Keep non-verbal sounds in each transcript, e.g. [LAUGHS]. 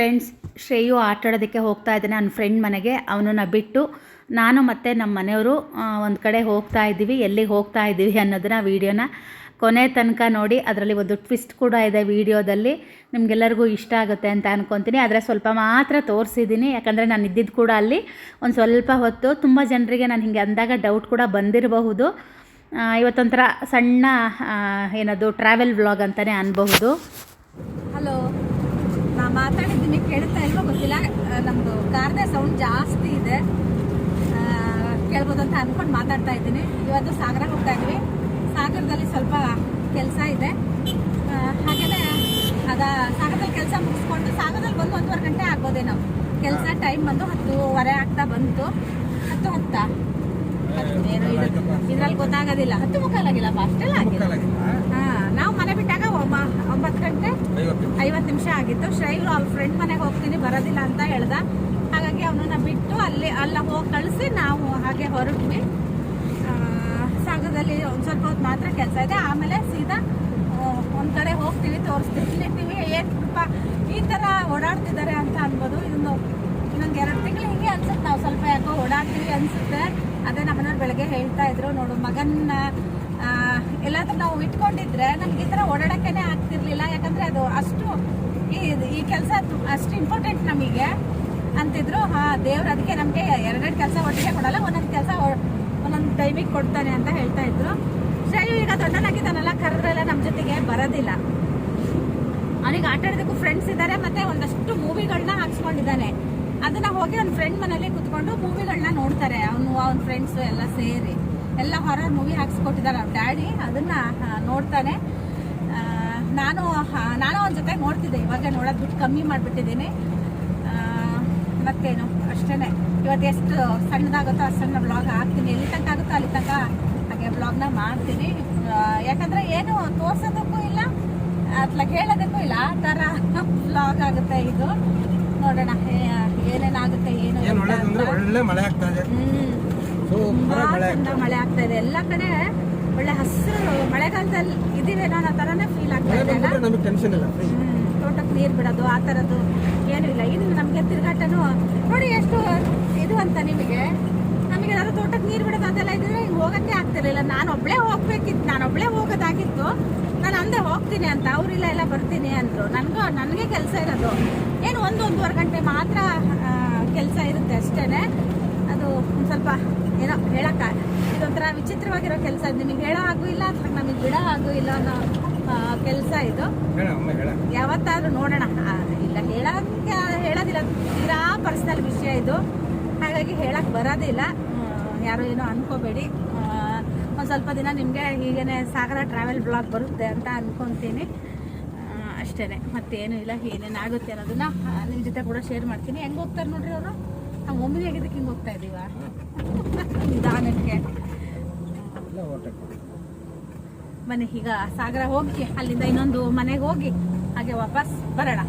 Friends Shreyu ಆಟ ಆಡೋದಕ್ಕೆ ಹೋಗ್ತಾ ಇದ್ದಾನೆ ನನ್ನ ಫ್ರೆಂಡ್ ಮನೆಗೆ. ಅವನನ್ನು ಬಿಟ್ಟು ನಾನು ಮತ್ತು ನಮ್ಮ ಮನೆಯವರು ಒಂದು ಕಡೆ ಹೋಗ್ತಾ ಇದ್ದೀವಿ. ಎಲ್ಲಿಗೆ ಹೋಗ್ತಾ ಇದ್ದೀವಿ ಅನ್ನೋದನ್ನ ವೀಡಿಯೋನ ಕೊನೆ ತನಕ ನೋಡಿ. ಅದರಲ್ಲಿ ಒಂದು ಟ್ವಿಸ್ಟ್ ಕೂಡ ಇದೆ ವೀಡಿಯೋದಲ್ಲಿ. ನಿಮಗೆಲ್ಲರಿಗೂ ಇಷ್ಟ ಆಗುತ್ತೆ ಅಂತ ಅನ್ಕೊತೀನಿ. ಆದರೆ ಸ್ವಲ್ಪ ಮಾತ್ರ ತೋರಿಸಿದ್ದೀನಿ. ಯಾಕಂದರೆ ನಾನು ಇದ್ದಿದ್ದು ಕೂಡ ಅಲ್ಲಿ ಒಂದು ಸ್ವಲ್ಪ ಹೊತ್ತು. ತುಂಬ ಜನರಿಗೆ ನಾನು ಹಿಂಗೆ ಅಂದಾಗ ಡೌಟ್ ಕೂಡ ಬಂದಿರಬಹುದು. ಇವತ್ತೊಂಥರ ಸಣ್ಣ ಏನದು ಟ್ರಾವೆಲ್ ವ್ಲಾಗ್ ಅಂತಲೇ ಅನ್ಬಹುದು. ಹಲೋ ಮಾತಾಡಿದ್ದೀನಿ ಕೇಳ್ತಾ ಇಲ್ವೋ ಗೊತ್ತಿಲ್ಲ. ನಮ್ಮದು ಕಾರ್ದೇ ಸೌಂಡ್ ಜಾಸ್ತಿ ಇದೆ. ಕೇಳ್ಬೋದು ಅಂತ ಅಂದ್ಕೊಂಡು ಮಾತಾಡ್ತಾ ಇದ್ದೀನಿ. ಇವತ್ತು ಸಾಗರ ಹೋಗ್ತಾ ಇದ್ವಿ. ಸಾಗರದಲ್ಲಿ ಸ್ವಲ್ಪ ಕೆಲಸ ಇದೆ. ಹಾಗೆಯೇ ಅದ ಸಾಗರದಲ್ಲಿ ಕೆಲಸ ಮುಗಿಸ್ಕೊಂಡು ಸಾಗರದಲ್ಲಿ ಬಂದು ಒಂದೂವರೆ ಗಂಟೆ ಆಗ್ಬೋದೇನೋ. ಕೆಲಸ ಟೈಮ್ ಬಂದು ಹತ್ತೂವರೆ ಆಗ್ತಾ ಬಂತು. ಹತ್ತು ಹತ್ತಾ? ಇದ್ರಲ್ಲಿ ಗೊತ್ತಾಗೋದಿಲ್ಲ. ಹತ್ತು ಮುಕ್ಕಾಲಾಗಿಲ್ಲ ಅಷ್ಟೆಲ್ಲ ಆಗಿಲ್ಲ. ಹಾ ನಾವು ಮನೆ ಬಿಟ್ಟಾಗ ಒಮ್ಮ- ಒಂಬತ್ತು ಗಂಟೆ ಐವತ್ತು ನಿಮಿಷ. ಆಗಿತ್ತು. ಶ್ರೈವ್ ಅವ್ರ ಫ್ರೆಂಡ್ ಮನೆಗೆ ಹೋಗ್ತೀನಿ ಬರೋದಿಲ್ಲ ಅಂತ ಹೇಳ್ದ. ಹಾಗಾಗಿ ಅವನನ್ನ ಬಿಟ್ಟು ಅಲ್ಲಿ ಅಲ್ಲ ಹೋಗಿ ಕಳಿಸಿ ನಾವು ಹಾಗೆ ಹೊರಟ್ವಿ. ಆ, ಸಾಗರದಲ್ಲಿ ಒಂದು ಸ್ವಲ್ಪ ಹೊತ್ತು ಮಾತ್ರ ಕೆಲಸ ಇದೆ. ಆಮೇಲೆ ಸೀದಾ ಒಂದು ಕಡೆ ಹೋಗ್ತೀವಿ ತೋರಿಸ್ತೀವಿ. ಏನಪ್ಪ ಈ ಥರ ಓಡಾಡ್ತಿದ್ದಾರೆ ಅಂತ ಅನ್ಬೋದು. ಇದೊಂದು ಇನ್ನೊಂದು ಎರಡು ತಿಂಗಳು ಹಿಂಗೆ ಅನ್ಸುತ್ತೆ. ನಾವು ಸ್ವಲ್ಪ ಯಾಕೋ ಓಡಾಡ್ತೀವಿ ಅನ್ಸುತ್ತೆ. ಅದೇ ನಮ್ಮನೆಯವ್ರು ಬೆಳಗ್ಗೆ ಹೇಳ್ತಾ ಇದ್ರು ನೋಡು ಮಗನ್ನ ಎಲ್ಲಾದ್ರೂ ನಾವು ಇಟ್ಕೊಂಡಿದ್ರೆ ನಮ್ಗೆ ಈ ತರ ಓಡಾಡಕ್ಕೇನೆ ಆಗ್ತಿರ್ಲಿಲ್ಲ. ಯಾಕಂದ್ರೆ ಅದು ಅಷ್ಟು ಈ ಕೆಲಸ ಅಷ್ಟು ಇಂಪಾರ್ಟೆಂಟ್ ನಮಗೆ. ಅಂತಿದ್ರು, ಹಾ, ದೇವ್ರು ಅದಕ್ಕೆ ನಮಗೆ ಎರಡೆರಡು ಕೆಲಸ ಒಟ್ಟಿಗೆ ಕೊಡಲ್ಲ, ಒಂದೊಂದು ಕೆಲಸ ಒಂದೊಂದು ಟೈಮಿಗೆ ಕೊಡ್ತಾನೆ ಅಂತ ಹೇಳ್ತಾ ಇದ್ರು. ಶ್ರೇಯು ಈಗ ದೊಡ್ಡನಾಗಿದ್ದಾನಲ್ಲ, ಕರೆದ್ರೆಲ್ಲ ನಮ್ಮ ಜೊತೆಗೆ ಬರೋದಿಲ್ಲ. ಅವನಿಗೆ ಆಟ ಆಡೋದಕ್ಕೂ ಫ್ರೆಂಡ್ಸ್ ಇದ್ದಾರೆ ಮತ್ತೆ ಒಂದಷ್ಟು ಮೂವಿಗಳನ್ನ ಹಾಕ್ಸ್ಕೊಂಡಿದ್ದಾನೆ. ಅದನ್ನ ಹೋಗಿ ಅವ್ನ ಫ್ರೆಂಡ್ ಮನೇಲಿ ಕುತ್ಕೊಂಡು ಮೂವಿಗಳನ್ನ ನೋಡ್ತಾರೆ. ಅವನು, ಅವನ ಫ್ರೆಂಡ್ಸ್ ಎಲ್ಲ ಸೇರಿ. ಎಲ್ಲ ಹಾರರ್ ಮೂವಿ ಹಾಕ್ಸ್ಕೊಟ್ಟಿದ್ದಾರೆ. ನಮ್ಮ ಡ್ಯಾಡಿ ಅದನ್ನ ನೋಡ್ತಾನೆ. ನಾನು ನಾನು ಅವ್ನ ಜೊತೆ ನೋಡ್ತಿದ್ದೆ. ಇವಾಗ ನೋಡೋದು ಬಿಟ್ಟು ಕಮ್ಮಿ ಮಾಡಿಬಿಟ್ಟಿದ್ದೀನಿ. ಮತ್ತೇನು? ಅಷ್ಟೇನೆ. ಇವತ್ತು ಎಷ್ಟು ಸಣ್ಣದಾಗುತ್ತೋ ಅಷ್ಟು ಸಣ್ಣ ಬ್ಲಾಗ್ ಹಾಕ್ತೀನಿ. ಎಲ್ಲಿ ತನಕ ಆಗುತ್ತೋ ಅಲ್ಲಿ ತನಕ ಹಾಗೆ ಬ್ಲಾಗ್ನ ಮಾಡ್ತೀನಿ. ಯಾಕಂದರೆ ಏನು ತೋರ್ಸೋದಕ್ಕೂ ಇಲ್ಲ ಅತ್ಲ ಹೇಳೋದಕ್ಕೂ ಇಲ್ಲ. ಆ ಥರ ಬ್ಲಾಗ್ ಆಗುತ್ತೆ ಇದು. ನೋಡೋಣ ಏನೇನಾಗುತ್ತೆ ಏನು ಹ್ಞೂ ಒಳ್ಳೆ ಮಳೆ ಆಗ್ತಾ ಇದೆ. ಹ್ಮ್. ತುಂಬಾ ಚಂದ ಮಳೆ ಆಗ್ತಾ ಇದೆ. ಎಲ್ಲ ಕಡೆ ಒಳ್ಳೆ ಹಸಿರು ಮಳೆಗಾಲದಲ್ಲಿ ಇದೀವೇನೋ ಅನ್ನೋ ತರನೇ ಫೀಲ್ ಆಗ್ತಾ ಇದೆ ತೋಟಕ್ಕೆ ನೀರು ಬಿಡೋದು ಆ ಥರದ್ದು ಏನೂ ಇಲ್ಲ. ಇದು ನಮಗೆ ತಿರುಗಾಟನು ನೋಡಿ ಎಷ್ಟು ಇದು ಅಂತ ನಿಮಗೆ. ನಮಗೆ ಏನಾದ್ರು ತೋಟಕ್ಕೆ ನೀರು ಬಿಡೋದು ಅದೆಲ್ಲ ಇದ್ರೆ ಹಿಂಗೆ ಹೋಗಕ್ಕೆ ಆಗ್ತಿರ್ಲಿಲ್ಲ. ನಾನು ಒಬ್ಳೆ ಹೋಗ್ಬೇಕಿತ್ತು ನಾನು ಒಬ್ಳೆ ಹೋಗೋದಾಗಿತ್ತು. ನಾನು ಅಂದೆ ಹೋಗ್ತೀನಿ ಅಂತ ಅವರಿಲ್ಲ ಎಲ್ಲ ಬರ್ತೀನಿ ಅಂದರು. ನನಗೂ ನನಗೆ ಕೆಲಸ ಇರೋದು. ಏನು ಒಂದು ಒಂದೂವರೆ ಗಂಟೆ ಮಾತ್ರ ಕೆಲಸ ಇರುತ್ತೆ ಅಷ್ಟೇ ಅದು ಒಂದು ಸ್ವಲ್ಪ ಏನೋ ಹೇಳಕ್ಕ ಇದೊಂಥರ ವಿಚಿತ್ರವಾಗಿರೋ ಕೆಲಸ ಇದು. ನಿಮಗೆ ಹೇಳೋ ಹಾಗೂ ಇಲ್ಲ ಅಥವಾ ನಮಗೆ ಬಿಡೋ ಹಾಗೂ ಇಲ್ಲ ಅನ್ನೋ ಕೆಲಸ ಇದು. ಯಾವತ್ತಾದರೂ ನೋಡೋಣ. ಇಲ್ಲ ಹೇಳಕ್ಕೆ ಹೇಳೋದಿಲ್ಲ. ತೀರಾ ಪರ್ಸನಲ್ ವಿಷಯ ಇದು. ಹಾಗಾಗಿ ಹೇಳಕ್ ಬರೋದಿಲ್ಲ ಯಾರು ಏನೋ ಅನ್ಕೋಬೇಡಿ. ಒಂದು ಸ್ವಲ್ಪ ದಿನ ನಿಮಗೆ ಹೀಗೇನೆ ಸಾಗರ ಟ್ರಾವೆಲ್ ಬ್ಲಾಗ್ ಬರುತ್ತೆ ಅಂತ ಅಂದ್ಕೊತೀನಿ ಅಷ್ಟೇ ಮತ್ತೇನು ಇಲ್ಲ ಏನೇನಾಗುತ್ತೆ ಅನ್ನೋದನ್ನ ನಿಮ್ಮ ಜೊತೆ ಕೂಡ ಶೇರ್ ಮಾಡ್ತೀನಿ. ಹೆಂಗೆ ಹೋಗ್ತಾರೆ ನೋಡ್ರಿ ಅವರು? ನಾವು ಒಮ್ಮಿಗೆ ಆಗಿದ್ದಕ್ಕೆ ಹಿಂಗೆ ಹೋಗ್ತಾ ಇದೀವ? ನಿಧಾನಕ್ಕೆ. ಬನ್ನಿ ಈಗ ಸಾಗರ ಹೋಗಿ ಅಲ್ಲಿಂದ ಇನ್ನೊಂದು ಮನೆಗೆ ಹೋಗಿ ಹಾಗೆ ವಾಪಸ್ ಬರೋಣ.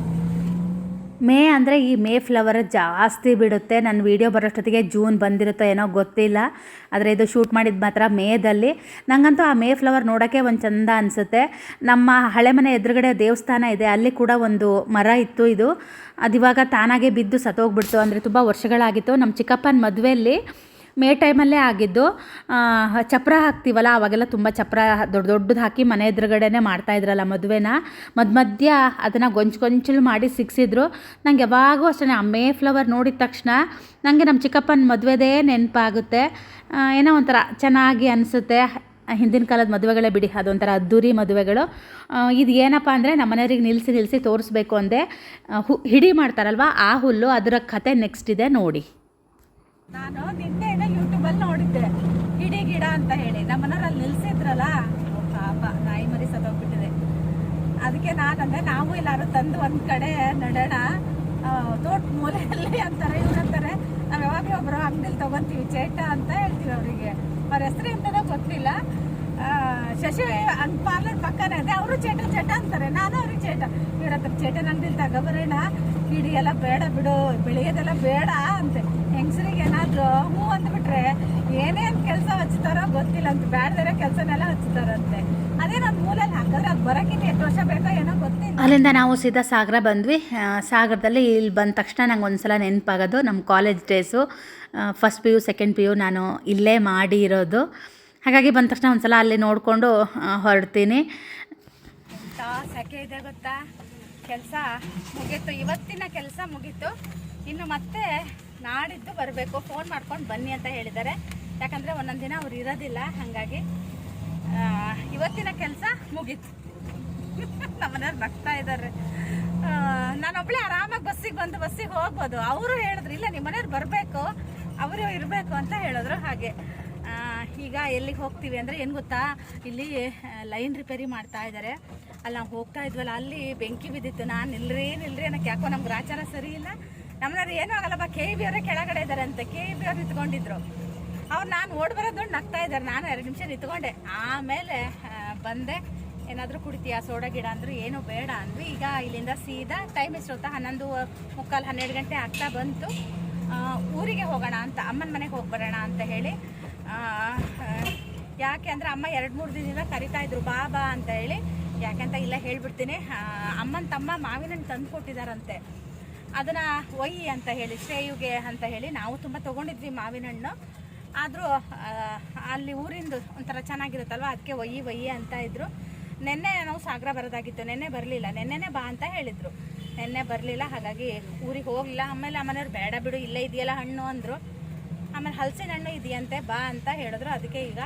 ಮೇ ಅಂದರೆ ಈ ಮೇ ಫ್ಲವರ್ ಜಾಸ್ತಿ ಬಿಡುತ್ತೆ. ನನ್ನ ವೀಡಿಯೋ ಬರೋಷ್ಟೊತ್ತಿಗೆ ಜೂನ್ ಬಂದಿರುತ್ತೋ ಏನೋ ಗೊತ್ತಿಲ್ಲ. ಆದರೆ ಇದು ಶೂಟ್ ಮಾಡಿದ ಮಾತ್ರ ಮೇದಲ್ಲಿ. ನನಗಂತೂ ಆ ಮೇ ಫ್ಲವರ್ ನೋಡೋಕ್ಕೆ ಒಂದು ಚಂದ ಅನಿಸುತ್ತೆ. ನಮ್ಮ ಹಳೆ ಮನೆ ಎದುರುಗಡೆ ದೇವಸ್ಥಾನ ಇದೆ. ಅಲ್ಲಿ ಕೂಡ ಒಂದು ಮರ ಇತ್ತು ಇದು. ಅದಿವಾಗ ತಾನಾಗೆ ಬಿದ್ದು ಸತ್ತೋಗ್ಬಿಡ್ತು. ಅಂದರೆ ತುಂಬ ವರ್ಷಗಳಾಗಿತ್ತು. ನಮ್ಮ ಚಿಕ್ಕಪ್ಪನ ಮದುವೆಯಲ್ಲಿ ಮೇ ಟೈಮಲ್ಲೇ ಆಗಿದ್ದು ಚಪ್ರ ಹಾಕ್ತೀವಲ್ಲ, ಅವಾಗೆಲ್ಲ ತುಂಬ ಚಪ್ರ ದೊಡ್ಡ ದೊಡ್ಡದು ಹಾಕಿ ಮನೆ ಎದುರುಗಡೆನೇ ಮಾಡ್ತಾ ಇದ್ರಲ್ಲ ಮದುವೆನ. ಮಧ್ಯ ಮಧ್ಯ ಅದನ್ನು ಗೊಂಚು ಗೊಂಚಲು ಮಾಡಿ ಸಿಕ್ಸಿದ್ರು ನಂಗೆ ಯಾವಾಗೂ ಅಷ್ಟೇ ಆ ಮೇ ಫ್ಲವರ್ ನೋಡಿದ ತಕ್ಷಣ ನನಗೆ ನಮ್ಮ ಚಿಕ್ಕಪ್ಪನ ಮದುವೆದೇ ನೆನಪಾಗುತ್ತೆ. ಏನೋ ಒಂಥರ ಚೆನ್ನಾಗಿ ಅನಿಸುತ್ತೆ. ಹಿಂದಿನ ಕಾಲದ ಮದುವೆಗಳೇ ಬಿಡಿ, ಅದೊಂಥರ ಅದ್ದೂರಿ ಮದುವೆಗಳು. ಇದು ಏನಪ್ಪ ಅಂದರೆ ನಮ್ಮ ಮನೆಯವ್ರಿಗೆ ನಿಲ್ಲಿಸಿ ನಿಲ್ಲಿಸಿ ತೋರಿಸ್ಬೇಕು ಅಂದೆ ಹು, ಹಿಡಿ ಮಾಡ್ತಾರಲ್ವ, ಆ ಹುಲ್ಲು ಅದರ ಕತೆ ನೆಕ್ಸ್ಟ್ ಇದೆ ನೋಡಿ. ನಾನು ನಿನ್ನೆ ಏನೋ ಯೂಟ್ಯೂಬಲ್ಲಿ ನೋಡಿದ್ದೆ ಹಿಡಿ ಗಿಡ ಅಂತ ಹೇಳಿ ನಮ್ಮನೆಯವ್ರಲ್ಲಿ ನಿಲ್ಸಿದ್ರಲ್ಲ ಓ ಪಾಪ ನಾಯಿ ಮರಿ ಸತ್ತೋಗ್ಬಿಟ್ಟಿದೆ ಅದಕ್ಕೆ ನಾನಂದೆ ನಾವು ಎಲ್ಲಾರು ತಂದು ಒಂದ್ ಕಡೆ ನಡೋಣ. ತೋಟ ಮೂಲೆಯಲ್ಲಿ ಅಂತಾರೆ, ಇವ್ರು ಅಂತಾರೆ, ನಾವ್ ಯಾವಾಗ್ಲೂ ಒಬ್ರು ಅಂಗಡಿಲಿ ತಗೊಂತೀವಿ, ಚೇಟ ಅಂತ ಹೇಳ್ತೀವಿ ಅವರಿಗೆ. ಅವ್ರ ಹೆಸರು ಎಂತನೋ ಗೊತ್ತಿಲ್ಲ. ಶಶಿ ಅಂಗ್ ಪಾರ್ಲರ್ ಪಕ್ಕನೇ ಅದೇ ಅವರು ಚೇಟ ಚೇಟ ಅಂತಾರೆ, ನಾನು ಅವ್ರಿಗೆ ಚೇಟ. ಇವ್ರ ಹತ್ರ ಚೇಟನ ಅಂಗಡಿಲಿ ತಗೋಬರೋಣ ಕಿಡಿ ಎಲ್ಲ ಬೇಡ ಬಿಡು, ಬೆಳೆಯೋದೆಲ್ಲ ಬೇಡ ಅಂತೆ. ಹೆಂಗಸರಿಗೆ ಏನಾದ್ರು ಹೂ ಅಂದ್ಬಿಟ್ರೆ ಏನೇನ್ ಕೆಲಸ ಹಚ್ತಾರೋ ಗೊತ್ತಿಲ್ಲ ಅಂತ ಬೇಡದಿರೋ ಕೆಲಸನೆಲ್ಲ ಹಚ್ತಾರಂತೆ. ಅದೇ ನನ್ನ ಮೂಲಲ್ಲಿ ಹಾಕಿದ್ರೆ ಅದು ಬರಕ್ಕಿಂತ ಎಷ್ಟು ವರ್ಷ ಬೇಕೋ ಅಲ್ಲಿಂದ ನಾವು ಸೀದಾ ಸಾಗರ ಬಂದ್ವಿ. ಸಾಗರದಲ್ಲಿ ಇಲ್ಲಿ ಬಂದ ತಕ್ಷಣ ನಂಗೆ ಒಂದ್ಸಲ ನೆನಪಾಗೋದು ನಮ್ಮ college days. First P U second P U ನಾನು ಇಲ್ಲೇ ಮಾಡಿ ಇರೋದು ಹಾಗಾಗಿ ಬಂದ ತಕ್ಷಣ ಒಂದ್ಸಲ ಅಲ್ಲಿ ನೋಡಿಕೊಂಡು ಹೊರಡ್ತೀನಿ. ಸೆಕೆ ಇದೆ ಗೊತ್ತಾ? ಕೆಲಸ ಮುಗೀತು. ಇವತ್ತಿನ ಕೆಲಸ ಮುಗೀತು. ಇನ್ನು ಮತ್ತೆ ನಾಡಿದ್ದು ಬರಬೇಕು. ಫೋನ್ ಮಾಡ್ಕೊಂಡು ಬನ್ನಿ ಅಂತ ಹೇಳಿದ್ದಾರೆ. ಯಾಕಂದರೆ ಒಂದೊಂದು ದಿನ ಅವ್ರು ಇರೋದಿಲ್ಲ, ಹಾಗಾಗಿ ಇವತ್ತಿನ ಕೆಲಸ ಮುಗೀತು. ನಮ್ಮನೆಯವ್ರು ನಗ್ತಾ ಇದ್ದಾರೆ ನಾನೊಬ್ಳೆ ಆರಾಮಾಗಿ ಬಸ್ಸಿಗೆ ಬಂದು ಬಸ್ಸಿಗೆ ಹೋಗ್ಬೋದು. ಅವರು ಹೇಳಿದ್ರು, ಇಲ್ಲ ನಿಮ್ಮ ಮನೆಯವ್ರು ಬರಬೇಕು. ಅವರು ಇರಬೇಕು ಅಂತ ಹೇಳಿದ್ರು ಹಾಗೆ. ಈಗ ಎಲ್ಲಿಗೆ ಹೋಗ್ತೀವಿ ಅಂದರೆ ಏನು ಗೊತ್ತಾ? ಇಲ್ಲಿ ಲೈನ್ ರಿಪೇರಿ ಮಾಡ್ತಾ ಇದ್ದಾರೆ ಅಲ್ಲಿ ನಾವು ಹೋಗ್ತಾ ಇದ್ವಲ್ಲ, ಅಲ್ಲಿ ಬೆಂಕಿ ಬಿದ್ದಿತ್ತು. ನಾನು ನಿಲ್ರಿ ನಿಲ್ರಿ ಅನ್ನೋಕ್ಕೆ ಯಾಕೋ ನಮ್ಗೆ ಗ್ರಾಚಾರ ಸರಿ ಇಲ್ಲ. ನಮ್ಮನೇರು ಏನೂ ಆಗಲ್ಲಪ್ಪ ಕೆ ಬಿ ಅವರೇ ಕೆಳಗಡೆ ಇದ್ದಾರೆ ಅಂತ ಕೆ ಬಿ ಅವ್ರು ನಿಂತ್ಕೊಂಡಿದ್ರು. ಅವ್ರು ನಾನು ಓಡ್ ಬರೋದು ನೋಡಿ ನಗ್ತಾ ಇದ್ದಾರೆ ನಾನು ಎರಡು ನಿಮಿಷ ನಿಂತ್ಕೊಂಡೆ. ಆಮೇಲೆ ಬಂದೆ. ಏನಾದರೂ ಕುಡಿತೀಯಾ? ಸೋಡಾ ಗಿಡ ಅಂದರೂ ಏನು ಬೇಡ ಅಂದ್ವಿ. ಈಗ ಇಲ್ಲಿಂದ ಸೀದಾ ಟೈಮ್ ಎಷ್ಟು ಹನ್ನೊಂದು ಮುಕ್ಕಾಲು ಹನ್ನೆರಡು ಗಂಟೆ ಆಗ್ತಾ ಬಂತು. ಊರಿಗೆ ಹೋಗೋಣ ಅಂತ, ಅಮ್ಮನ ಮನೆಗೆ ಹೋಗ್ಬರೋಣ ಅಂತ ಹೇಳಿ. ಯಾಕೆ ಅಂದರೆ ಅಮ್ಮ ಎರಡು ಮೂರು ದಿನದಿಂದ ಕರಿತಾ ಇದ್ರು, ಬಾ ಬಾ ಅಂತ ಹೇಳಿ. ಯಾಕೆಂತ ಇಲ್ಲ ಹೇಳ್ಬಿಡ್ತೀನಿ. ಅಮ್ಮನ ತಮ್ಮ ಮಾವಿನ ತಂದು ಕೊಟ್ಟಿದ್ದಾರಂತೆ ಅದನ್ನು ಒಯ್ಯಿ ಅಂತ ಹೇಳಿ, ಶ್ರೇಯುಗೆ ಅಂತ ಹೇಳಿ ನಾವು ತುಂಬ ತೊಗೊಂಡಿದ್ವಿ ಮಾವಿನ ಹಣ್ಣು ಆದರೂ ಅಲ್ಲಿ ಊರಿಂದು ಒಂಥರ ಚೆನ್ನಾಗಿರುತ್ತಲ್ವ? ಅದಕ್ಕೆ ಒಯ್ಯಿ ಒಯ್ಯಿ ಅಂತ ಇದ್ರು. ನಿನ್ನೆ ನಾವು ಸಾಗರ ಬರೋದಾಗಿತ್ತು, ನಿನ್ನೆ ಬರಲಿಲ್ಲ, ನೆನ್ನೆನೇ ಬಾ ಅಂತ ಹೇಳಿದರು. ನಿನ್ನೆ ಬರಲಿಲ್ಲ, ಹಾಗಾಗಿ ಊರಿಗೆ ಹೋಗಲಿಲ್ಲ. ಆಮೇಲೆ ಅಮ್ಮನವ್ರು ಬೇಡ ಬಿಡು, ಇಲ್ಲೇ ಇದೆಯಲ್ಲ ಹಣ್ಣು ಅಂದರು. ಆಮೇಲೆ ಹಲಸಿನ ಹಣ್ಣು ಇದೆಯಂತೆ, ಬಾ ಅಂತ ಹೇಳಿದ್ರು. ಅದಕ್ಕೆ ಈಗ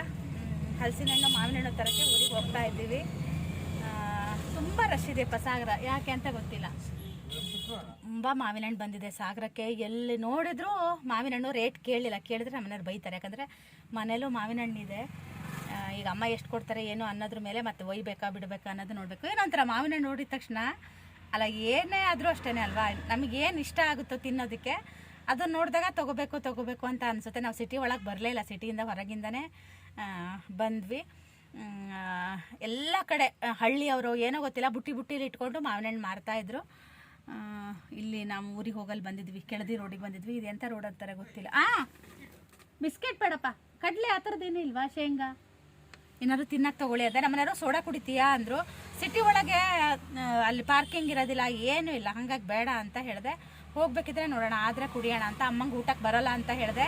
ಹಲಸಿನ ಹಣ್ಣು, ಮಾವಿನ ಹಣ್ಣು ತರಕ್ಕೆ ಊರಿಗೆ ಹೋಗ್ತಾ ಇದ್ದೀವಿ. ತುಂಬ ರಶ್ ಇದೆಯಪ್ಪ ಸಾಗರ. ಯಾಕೆ ಅಂತ ಗೊತ್ತಿಲ್ಲ. ತುಂಬ ಮಾವಿನ ಹಣ್ಣು ಬಂದಿದೆ ಸಾಗರಕ್ಕೆ. ಎಲ್ಲಿ ನೋಡಿದ್ರು ಮಾವಿನ ಹಣ್ಣು ರೇಟ್ ಕೇಳಲಿಲ್ಲ ಕೇಳಿದ್ರೆ ನಮ್ಮನೆಯವ್ರು ಬೈತಾರೆ. ಯಾಕಂದರೆ ಮನೇಲೂ ಮಾವಿನ ಹಣ್ಣಿದೆ. ಈಗ ಅಮ್ಮ ಎಷ್ಟು ಕೊಡ್ತಾರೆ, ಏನು ಅನ್ನೋದ್ರ ಮೇಲೆ ಮತ್ತೆ ಒಯ್ಬೇಕಾ, ಬಿಡಬೇಕಾ ಅನ್ನೋದು ನೋಡಬೇಕು. ಏನೋ ಒಂಥರ ಮಾವಿನ ನೋಡಿದ ತಕ್ಷಣ, ಅಲ್ಲ ಏನೇ ಆದರೂ ಅಷ್ಟೇ ಅಲ್ವಾ? ನಮಗೇನು ಇಷ್ಟ ಆಗುತ್ತೋ ತಿನ್ನೋದಕ್ಕೆ ಅದನ್ನು ನೋಡಿದಾಗ ತೊಗೋಬೇಕು ತೊಗೋಬೇಕು ಅಂತ ಅನಿಸುತ್ತೆ. ನಾವು ಸಿಟಿ ಒಳಗೆ ಬರಲೇ ಇಲ್ಲ ಸಿಟಿಯಿಂದ ಹೊರಗಿಂದನೇ ಬಂದ್ವಿ. ಎಲ್ಲ ಕಡೆ ಹಳ್ಳಿಯವರು ಏನೋ ಗೊತ್ತಿಲ್ಲ, ಬುಟ್ಟಿ ಬುಟ್ಟಿಲಿ ಇಟ್ಕೊಂಡು ಮಾವಿನ ಹಣ್ಣು ಮಾರ್ತಾಯಿದ್ರು ಇಲ್ಲಿ ನಾವು ಊರಿಗೆ ಹೋಗಲ್ಲಿ ಬಂದಿದ್ವಿ, ಕೆಳದಿ ರೋಡಿಗೆ ಬಂದಿದ್ವಿ. ಇದು ಎಂಥ ರೋಡ್ ಅಂತಾರೆ ಗೊತ್ತಿಲ್ಲ. ಹಾಂ ಬಿಸ್ಕೆಟ್ ಬೇಡಪ್ಪ. ಕಡಲೆ ಆ ಥರದ್ದೇನು ಇಲ್ವಾ ಶೇಂಗಾ. ಏನಾದ್ರು ತಿನ್ನಕ್ಕೆ ತಗೊಳ್ಳಿ ಅದೇ ನಮ್ಮನೆಯವರು ಸೋಡಾ ಕುಡಿತೀಯಾ ಅಂದರು. ಸಿಟಿ ಒಳಗೆ ಅಲ್ಲಿ ಪಾರ್ಕಿಂಗ್ ಇರೋದಿಲ್ಲ, ಏನೂ ಇಲ್ಲ. ಹಂಗಾಗಿ ಬೇಡ ಅಂತ ಹೇಳಿದೆ. ಹೋಗ್ಬೇಕಿದ್ರೆ ನೋಡೋಣ, ಆದರೆ ಕುಡಿಯೋಣ ಅಂತ. ಅಮ್ಮಂಗೆ ಊಟಕ್ಕೆ ಬರಲ್ಲ ಅಂತ ಹೇಳಿದೆ.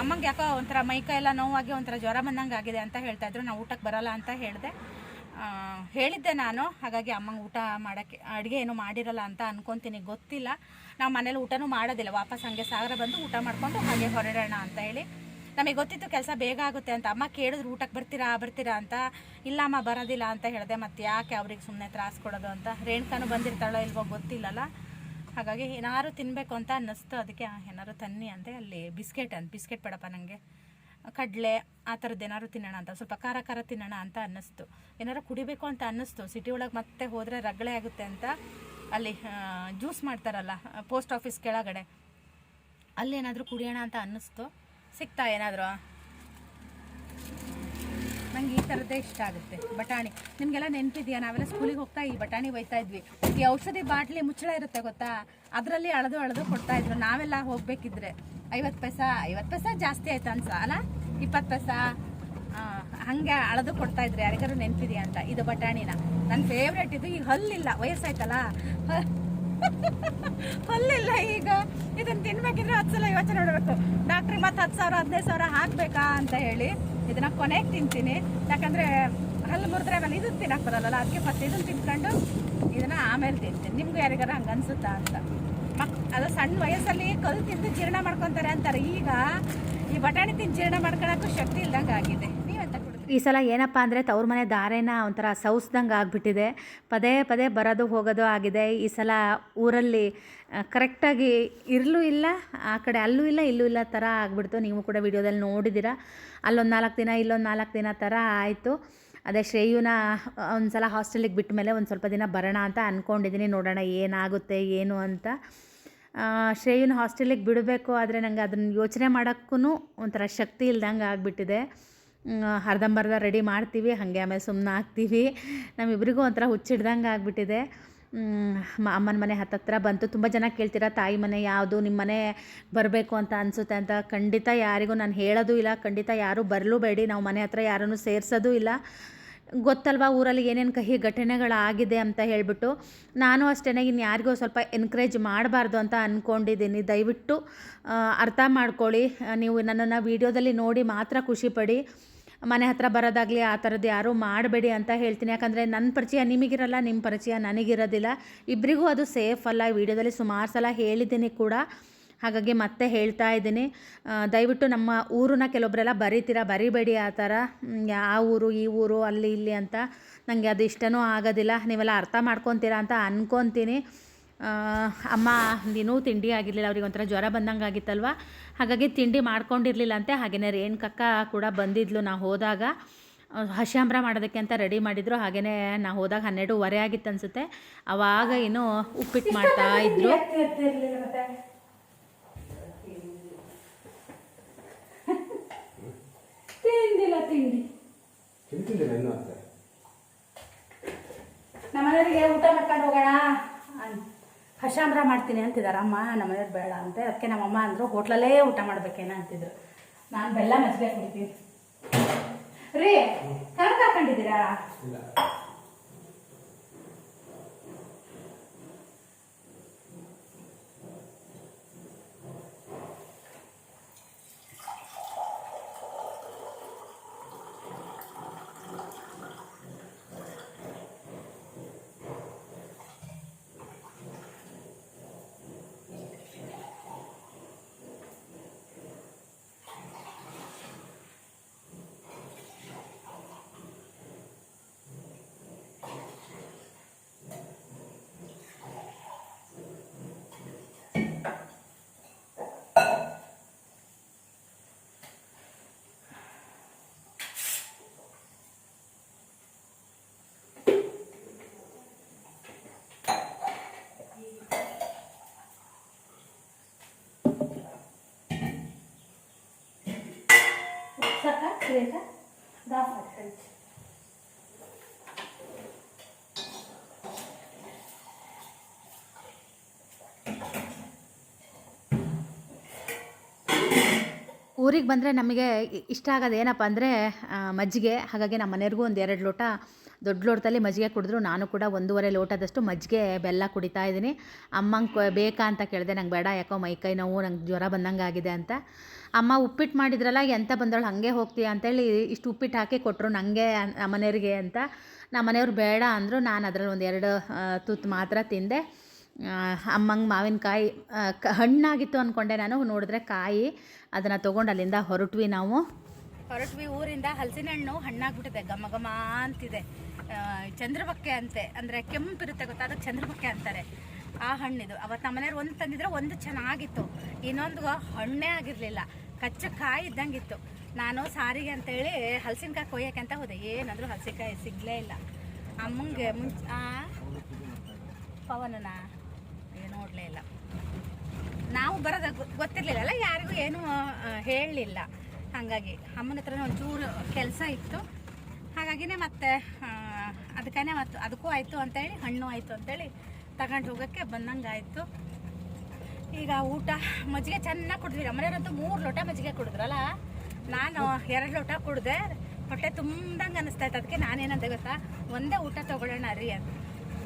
ಅಮ್ಮಂಗೆ ಯಾಕೋ ಒಂಥರ ಮೈಕೈ ಎಲ್ಲ ನೋವಾಗಿ ಒಂಥರ ಜ್ವರ ಬಂದಂಗೆ ಆಗಿದೆ ಅಂತ ಹೇಳ್ತಾ ಇದ್ರು. ನಾವು ಊಟಕ್ಕೆ ಬರಲ್ಲ ಅಂತ ಹೇಳಿದೆ. ಹೇಳಿದ್ದೆ ನಾನು. ಹಾಗಾಗಿ ಅಮ್ಮಂಗೆ ಊಟ ಮಾಡೋಕ್ಕೆ, ಅಡುಗೆ ಏನು ಮಾಡಿರಲ್ಲ ಅಂತ ಅನ್ಕೊತೀನಿ. ಗೊತ್ತಿಲ್ಲ. ನಾವು ಮನೇಲಿ ಊಟನೂ ಮಾಡೋದಿಲ್ಲ. ವಾಪಸ್ ಹಂಗೆ ಸಾಗರ ಬಂದು ಊಟ ಮಾಡಿಕೊಂಡು ಹಾಗೆ ಹೊರಡೋಣ ಅಂತ ಹೇಳಿ. ನಮಗೆ ಗೊತ್ತಿತ್ತು ಕೆಲಸ ಬೇಗ ಆಗುತ್ತೆ ಅಂತ. ಅಮ್ಮ ಕೇಳಿದ್ರು, ಊಟಕ್ಕೆ ಬರ್ತೀರಾ? ಬರ್ತೀರಾ ಅಂತ. ಇಲ್ಲ ಅಮ್ಮ ಬರೋದಿಲ್ಲ ಅಂತ ಹೇಳಿದೆ. ಮತ್ತು ಯಾಕೆ ಅವ್ರಿಗೆ ಸುಮ್ಮನೆ ತ್ರಾಸ ಕೊಡೋದು ಅಂತ. ರೇಣುಕಾನು ಬಂದಿರ್ತಾಳೋ ಇಲ್ವೋ ಗೊತ್ತಿಲ್ಲಲ್ಲ. ಹಾಗಾಗಿ ಏನಾದ್ರು ತಿನ್ನಬೇಕು ಅಂತ ಅನ್ನಿಸ್ತು. ಅದಕ್ಕೆ ಏನಾದರೂ ತನ್ನಿ ಅಂತ ಅಲ್ಲಿ ಬಿಸ್ಕೆಟ್ ಅಂತ. ಬಿಸ್ಕೆಟ್ ಬೇಡಪ್ಪ ನನಗೆ ಕಡಲೆ, ಆ ಥರದ್ದು ಏನಾದ್ರು ತಿನ್ನೋಣ ಅಂತ. ಸ್ವಲ್ಪ ಖಾರ ಖಾರ ತಿನ್ನೋಣ ಅಂತ ಅನ್ನಿಸ್ತು. ಏನಾದ್ರು ಕುಡಿಬೇಕು ಅಂತ ಅನ್ನಿಸ್ತು. ಸಿಟಿ ಒಳಗೆ ಮತ್ತೆ ಹೋದರೆ ರಗಳೆ ಆಗುತ್ತೆ ಅಂತ ಅಲ್ಲಿ ಜ್ಯೂಸ್ ಮಾಡ್ತಾರಲ್ಲ, ಪೋಸ್ಟ್ ಆಫೀಸ್ ಕೆಳಗಡೆ. ಅಲ್ಲಿ ಏನಾದರೂ ಕುಡಿಯೋಣ ಅಂತ ಅನ್ನಿಸ್ತು. ಸಿಗ್ತಾ ಏನಾದರೂ? ನಂಗೆ ಈ ಥರದ್ದೇ ಇಷ್ಟ ಆಗುತ್ತೆ. ಬಟಾಣಿ. ನಿಮಗೆಲ್ಲ ನೆನಪಿದೆಯಾ? ನಾವೆಲ್ಲ ಸ್ಕೂಲಿಗೆ ಹೋಗ್ತಾ ಈ ಬಟಾಣಿ ಒಯ್ತಾ ಇದ್ವಿ. ಈ ಔಷಧಿ ಬಾಟ್ಲಿ ಮುಚ್ಚಳ ಇರುತ್ತೆ ಗೊತ್ತಾ? ಅದರಲ್ಲಿ ಅಳದು ಅಳದು ಕೊಡ್ತಾ ಇದ್ರು. ನಾವೆಲ್ಲ ಹೋಗ್ಬೇಕಿದ್ರೆ. ಐವತ್ತು ಪೈಸ ಐವತ್ತು ಪೈಸ ಜಾಸ್ತಿ ಆಯ್ತು ಅನ್ಸ, ಅಲ್ಲ? ಇಪ್ಪತ್ತು ಪೈಸ ಹಂಗೆ ಅಳದು ಕೊಡ್ತಾ ಇದ್ರೆ ಯಾರಿಗಾರು ನೆನಪಿದೆಯಾ ಅಂತ? ಇದು ಬಟಾಣಿನ. ನನ್ನ ಫೇವ್ರೇಟ್ ಇದು. ಈಗ ಹಲ್ಲಿಲ್ಲ. ವಯಸ್ಸಾಯ್ತಲ್ಲ? [LAUGHS] ಹಲ್ಲಿಲ್ಲ ಈಗ ಇದನ್ನ ತಿನ್ಬೇಕಿದ್ರೆ ಹತ್ತು ಸಲ ಯೋಚನೆ ಮಾಡಬೇಕು. ಡಾಕ್ಟ್ರಿಗೆ ಮತ್ತೆ ಹತ್ತು ಸಾವಿರ, ಹದಿನೈದು ಸಾವಿರ ಹಾಕ್ಬೇಕಾ ಅಂತ ಹೇಳಿ ಇದನ್ನ ಕೊನೆಗೆ ತಿಂತೀನಿ. ಯಾಕಂದ್ರೆ ಹಲ್ಲು ಮುರಿದ್ರೆ ಆಮೇಲೆ ಇದನ್ನ ತಿನ್ನಕ್ ಬರಲ್ಲ ಅದಕ್ಕೆ ಫಸ್ಟ್ ಇದನ್ನ ತಿನ್ಕೊಂಡು ಇದನ್ನ ಆಮೇಲೆ ತಿಂತೀನಿ. ನಿಮ್ಗೆ ಯಾರಿಗಾರ ಹಂಗೆ ಅನ್ಸುತ್ತಾ ಅಂತ. ಮಕ್, ಅದು ಸಣ್ಣ ವಯಸ್ಸಲ್ಲಿ ಕಲ್ಲು ತಿಂದು ಜೀರ್ಣ ಮಾಡ್ಕೊತಾರೆ ಅಂತಾರೆ. ಈಗ ಈ ಬಟಾಣಿ ತಿಂದು ಜೀರ್ಣ ಮಾಡ್ಕೊಳಕ್ಕೂ ಶಕ್ತಿ ಇಲ್ದಂಗೆ ಆಗಿದೆ. ಈ ಸಲ ಏನಪ್ಪ ಅಂದರೆ ತವ್ರ ಮನೆ ದಾರೇನ ಒಂಥರ ಸೌಸ್ದಂಗೆ ಆಗಿಬಿಟ್ಟಿದೆ. ಪದೇ ಪದೇ ಬರೋದು ಹೋಗೋದು ಆಗಿದೆ. ಈ ಸಲ ಊರಲ್ಲಿ ಕರೆಕ್ಟಾಗಿ ಇರಲೂ ಇಲ್ಲ, ಆ ಕಡೆ ಅಲ್ಲೂ ಇಲ್ಲ, ಇಲ್ಲೂ ಇಲ್ಲ ಥರ ಆಗಿಬಿಡ್ತು. ನೀವು ಕೂಡ ವಿಡಿಯೋದಲ್ಲಿ ನೋಡಿದ್ದೀರ ಅಲ್ಲೊಂದು ನಾಲ್ಕು ದಿನ, ಇಲ್ಲೊಂದು ನಾಲ್ಕು ದಿನ ಥರ ಆಯಿತು. ಅದೇ ಶ್ರೇಯುನ ಒಂದು ಸಲ ಹಾಸ್ಟೆಲಿಗೆ ಬಿಟ್ಟ ಮೇಲೆ ಒಂದು ಸ್ವಲ್ಪ ದಿನ ಬರೋಣ ಅಂತ ಅಂದ್ಕೊಂಡಿದ್ದೀನಿ ನೋಡೋಣ ಏನಾಗುತ್ತೆ, ಏನು ಅಂತ. ಶ್ರೇಯುನ ಹಾಸ್ಟೆಲಿಗೆ ಬಿಡಬೇಕು, ಆದರೆ ನನಗೆ ಅದನ್ನು ಯೋಚನೆ ಮಾಡೋಕ್ಕೂ ಒಂಥರ ಶಕ್ತಿ ಇಲ್ದಂಗೆ ಆಗಿಬಿಟ್ಟಿದೆ. ಅರ್ಧಂಬರ್ಧ ರೆಡಿ ಮಾಡ್ತೀವಿ, ಹಾಗೆ ಆಮೇಲೆ ಸುಮ್ಮನೆ ಆಗ್ತೀವಿ ನಮ್ಮಿಬ್ರಿಗೂ ಒಂಥರ ಹುಚ್ಚಿಡ್ದಂಗೆ ಆಗಿಬಿಟ್ಟಿದೆ. ಅಮ್ಮನ ಮನೆ ಹತ್ತತ್ರ ಬಂತು. ತುಂಬ ಜನ ಕೇಳ್ತೀರ, ತಾಯಿ ಮನೆ ಯಾವುದು ನಿಮ್ಮ ಮನೆ ಬರಬೇಕು ಅಂತ ಅನಿಸುತ್ತೆ ಅಂತ. ಖಂಡಿತ ಯಾರಿಗೂ ನಾನು ಹೇಳೋದು ಇಲ್ಲ, ಖಂಡಿತ ಯಾರೂ ಬರಲೂ ಬೇಡಿ. ನಾವು ಮನೆ ಹತ್ರ ಯಾರನ್ನು ಸೇರಿಸೋದು ಇಲ್ಲ. ಗೊತ್ತಲ್ವಾ ಊರಲ್ಲಿ ಏನೇನು ಕಹಿ ಘಟನೆಗಳಾಗಿದೆ ಅಂತ ಹೇಳಿಬಿಟ್ಟು. ನಾನು ಅಷ್ಟೇ ಇನ್ನು ಯಾರಿಗೂ ಸ್ವಲ್ಪ ಎನ್ಕರೇಜ್ ಮಾಡಬಾರ್ದು ಅಂತ ಅಂದ್ಕೊಂಡಿದ್ದೀನಿ ದಯವಿಟ್ಟು ಅರ್ಥ ಮಾಡ್ಕೊಳ್ಳಿ. ನೀವು ನನ್ನನ್ನು ವೀಡಿಯೋದಲ್ಲಿ ನೋಡಿ ಮಾತ್ರ ಖುಷಿಪಡಿ ಮನೆ ಹತ್ರ ಬರೋದಾಗಲಿ ಆ ಥರದ್ದು ಯಾರೂ ಮಾಡಬೇಡಿ ಅಂತ ಹೇಳ್ತೀನಿ. ಯಾಕಂದರೆ ನನ್ನ ಪರಿಚಯ ನಿಮಗಿರಲ್ಲ ನಿಮ್ಮ ಪರಿಚಯ ನನಗಿರೋದಿಲ್ಲ. ಇಬ್ಬರಿಗೂ ಅದು ಸೇಫ್ ಅಲ್ಲ. ವಿಡಿಯೋದಲ್ಲಿ ಸುಮಾರು ಸಲ ಹೇಳಿದ್ದೀನಿ ಕೂಡ. ಹಾಗಾಗಿ ಮತ್ತೆ ಹೇಳ್ತಾ ಇದ್ದೀನಿ. ದಯವಿಟ್ಟು ನಮ್ಮ ಊರನ್ನ ಕೆಲವೊಬ್ಬರೆಲ್ಲ ಬರೀತೀರಾ? ಬರಿಬೇಡಿ ಆ ಥರ. ಆ ಊರು ಈ ಊರು ಅಲ್ಲಿ ಇಲ್ಲಿ ಅಂತ. ನನಗೆ ಅದು ಇಷ್ಟನೂ ಆಗೋದಿಲ್ಲ. ನೀವೆಲ್ಲ ಅರ್ಥ ಮಾಡ್ಕೊತೀರಾ ಅಂತ ಅಂದ್ಕೊತೀನಿ ಅಮ್ಮ ನೀನು ತಿಂಡಿ ಆಗಿರಲಿಲ್ಲ. ಅವ್ರಿಗೆ ಒಂಥರ ಜ್ವರ ಬಂದಂಗೆ ಆಗಿತ್ತಲ್ವ? ಹಾಗಾಗಿ ತಿಂಡಿ ಮಾಡ್ಕೊಂಡಿರಲಿಲ್ಲ ಅಂತೆ ಹಾಗೆಯೇ ರೇಣುಕಕ್ಕ ಕೂಡ ಬಂದಿದ್ಲು ನಾವು ಹೋದಾಗ. ಹಶಾಂಬ್ರ ಮಾಡೋದಕ್ಕೆ ಅಂತ ರೆಡಿ ಮಾಡಿದ್ರು. ಹಾಗೆಯೇ ನಾ ಹೋದಾಗ ಹನ್ನೆರಡೂವರೆ ಆಗಿತ್ತು ಅನಿಸುತ್ತೆ. ಅವಾಗ ಏನು ಉಪ್ಪಿಟ್ಟು ಮಾಡ್ತಾ ಇದ್ರು ತಿಂದಿಲ್ಲ ತಿಂಡಿ ತಿಂತಿದ್ದೀರ ಅಂತ. ನಮ್ಮನೆಯವರಿಗೆ ಊಟ ಮಾಡ್ಕೊಂಡು ಹೋಗೋಣ ಹಶಾಮ್ರ ಹಶಾಂಬ್ರ ಮಾಡ್ತೀನಿ ಅಂತಿದ್ದಾರೆ. ಅಮ್ಮ ನಮ್ಮನೆಯವ್ರು ಬೇಡ ಅಂತ. ಅದಕ್ಕೆ ನಮ್ಮಮ್ಮ ಅಂದರು ಹೋಟ್ಲಲ್ಲೇ ಊಟ ಮಾಡ್ಬೇಕೇನ ಅಂತಿದ್ರು. ನಾನು ಬೆಲ್ಲ ಮಜ್ಜಿಗೆ ಕುಡಿತೀನಿ ರೀ ಕಣ್ ಹಾಕೊಂಡಿದ್ದೀರಾ? ಊರಿಗೆ ಬಂದರೆ ನಮಗೆ ಇಷ್ಟ ಆಗೋದು ಏನಪ್ಪ ಅಂದರೆ ಮಜ್ಜಿಗೆ ಹಾಗಾಗಿ ನಮ್ಮ ಮನೆಯವ್ರಿಗೂ ಒಂದು ಎರಡು ಲೋಟ ದೊಡ್ಡ ಲೋಟದಲ್ಲಿ ಮಜ್ಜಿಗೆ ಕುಡಿದ್ರು, ನಾನು ಕೂಡ ಒಂದೂವರೆ ಲೋಟದಷ್ಟು ಮಜ್ಜಿಗೆ ಬೆಲ್ಲ ಕುಡಿತಾ ಇದ್ದೀನಿ. ಅಮ್ಮಂಗೆ ಬೇಕಾ ಅಂತ ಕೇಳಿದೆ, ನಂಗೆ ಬೇಡ, ಯಾಕೋ ಮೈ ಕೈ ನೋವು, ನಂಗೆ ಜ್ವರ ಬಂದಂಗೆ ಆಗಿದೆ ಅಂತ. ಅಮ್ಮ ಉಪ್ಪಿಟ್ಟು ಮಾಡಿದ್ರಲ್ಲ, ಎಂತ ಬಂದವಳು, ಹಾಗೆ ಹೋಗ್ತೀಯ ಅಂತೇಳಿ ಇಷ್ಟು ಉಪ್ಪಿಟ್ಟು ಹಾಕಿ ಕೊಟ್ಟರು ನನಗೆ ನಮ್ಮ ಮನೆಯವ್ರಿಗೆ ಅಂತ. ನಮ್ಮ ಮನೆಯವ್ರು ಬೇಡ ಅಂದರು, ನಾನು ಅದರಲ್ಲಿ ಒಂದು ಎರಡು ತುತ್ತು ಮಾತ್ರ ತಿಂದೆ. ಅಮ್ಮಂಗೆ ಮಾವಿನಕಾಯಿ ಹಣ್ಣಾಗಿತ್ತು ಅಂದ್ಕೊಂಡೆ ನಾನು, ನೋಡಿದ್ರೆ ಕಾಯಿ, ಅದನ್ನು ತೊಗೊಂಡು ಅಲ್ಲಿಂದ ಹೊರಟ್ವಿ ನಾವು. ಹೊರಟ್ವಿ ಊರಿಂದ ಹಲಸಿನ ಹಣ್ಣು ಹಣ್ಣಾಗ್ಬಿಟ್ಟಿದೆ. ಘಮ ಘಮ ಅಂತಿದೆ. ಚಂದ್ರಬಕ್ಕೆ ಅಂತೆ. ಅಂದರೆ ಕೆಂಪಿರುತ್ತೆ ಗೊತ್ತಾ? ಅದಕ್ಕೆ ಚಂದ್ರಬಕ್ಕೆ ಅಂತಾರೆ. ಆ ಹಣ್ಣಿದು. ಅವತ್ತು ಮನೆಯವ್ರು ಒಂದು ತಂದಿದ್ರೆ, ಒಂದು ಚೆನ್ನಾಗಿತ್ತು. ಇನ್ನೊಂದು ಹಣ್ಣೇ ಆಗಿರಲಿಲ್ಲ. ಕಚ್ಚ ಕಾಯಿ ಇದ್ದಂಗಿತ್ತು. ನಾನು ಸಾರಿಗೆ ಅಂತೇಳಿ ಹಲಸಿನಕಾಯಿ ಕೊಯ್ಯಕ್ಕೆ ಅಂತ ಹೋದೆ. ಏನಂದ್ರು ಹಲಸಿನಕಾಯಿ ಸಿಗಲೇ ಇಲ್ಲ. ಅಮ್ಮಂಗೆ ಮುಂಚೆ ಪವನನ? ನೋಡಲೇ ಇಲ್ಲ. ನಾವು ಬರೋದ ಗೊತ್ತಿರಲಿಲ್ಲ ಯಾರಿಗೂ ಏನು ಹೇಳಲಿಲ್ಲ ಹಾಗಾಗಿ ಅಮ್ಮನ ಹತ್ರ ಒಂಚೂರು ಕೆಲಸ ಇತ್ತು. ಹಾಗಾಗಿನೇ ಮತ್ತೆ ಅದಕ್ಕೇ ಮತ್ತು ಅದಕ್ಕೂ ಆಯಿತು ಅಂತೇಳಿ, ಹಣ್ಣು ಆಯಿತು ಅಂತೇಳಿ ತಗೊಂಡು ಹೋಗೋಕ್ಕೆ ಬಂದಂಗೆ ಆಯಿತು ಈಗ ಊಟ ಮಜ್ಜಿಗೆ ಚೆನ್ನಾಗಿ ಕುಡಿದ್ವಿ. ನಮ್ಮನೆಯವರಂತೂ ಮೂರು ಲೋಟ ಮಜ್ಜಿಗೆ ಕುಡಿದ್ರಲ್ಲ? ನಾನು ಎರಡು ಲೋಟ ಕುಡಿದೆ. ಹೊಟ್ಟೆ ತುಂಬ್ದಂಗೆ ಅನ್ನಿಸ್ತಾ ಇತ್ತು ಅದಕ್ಕೆ ನಾನೇನಂತ ಗೊತ್ತಾ? ಒಂದೇ ಊಟ ತೊಗೊಳ್ಳೋಣ ರೀ ಅಂತ.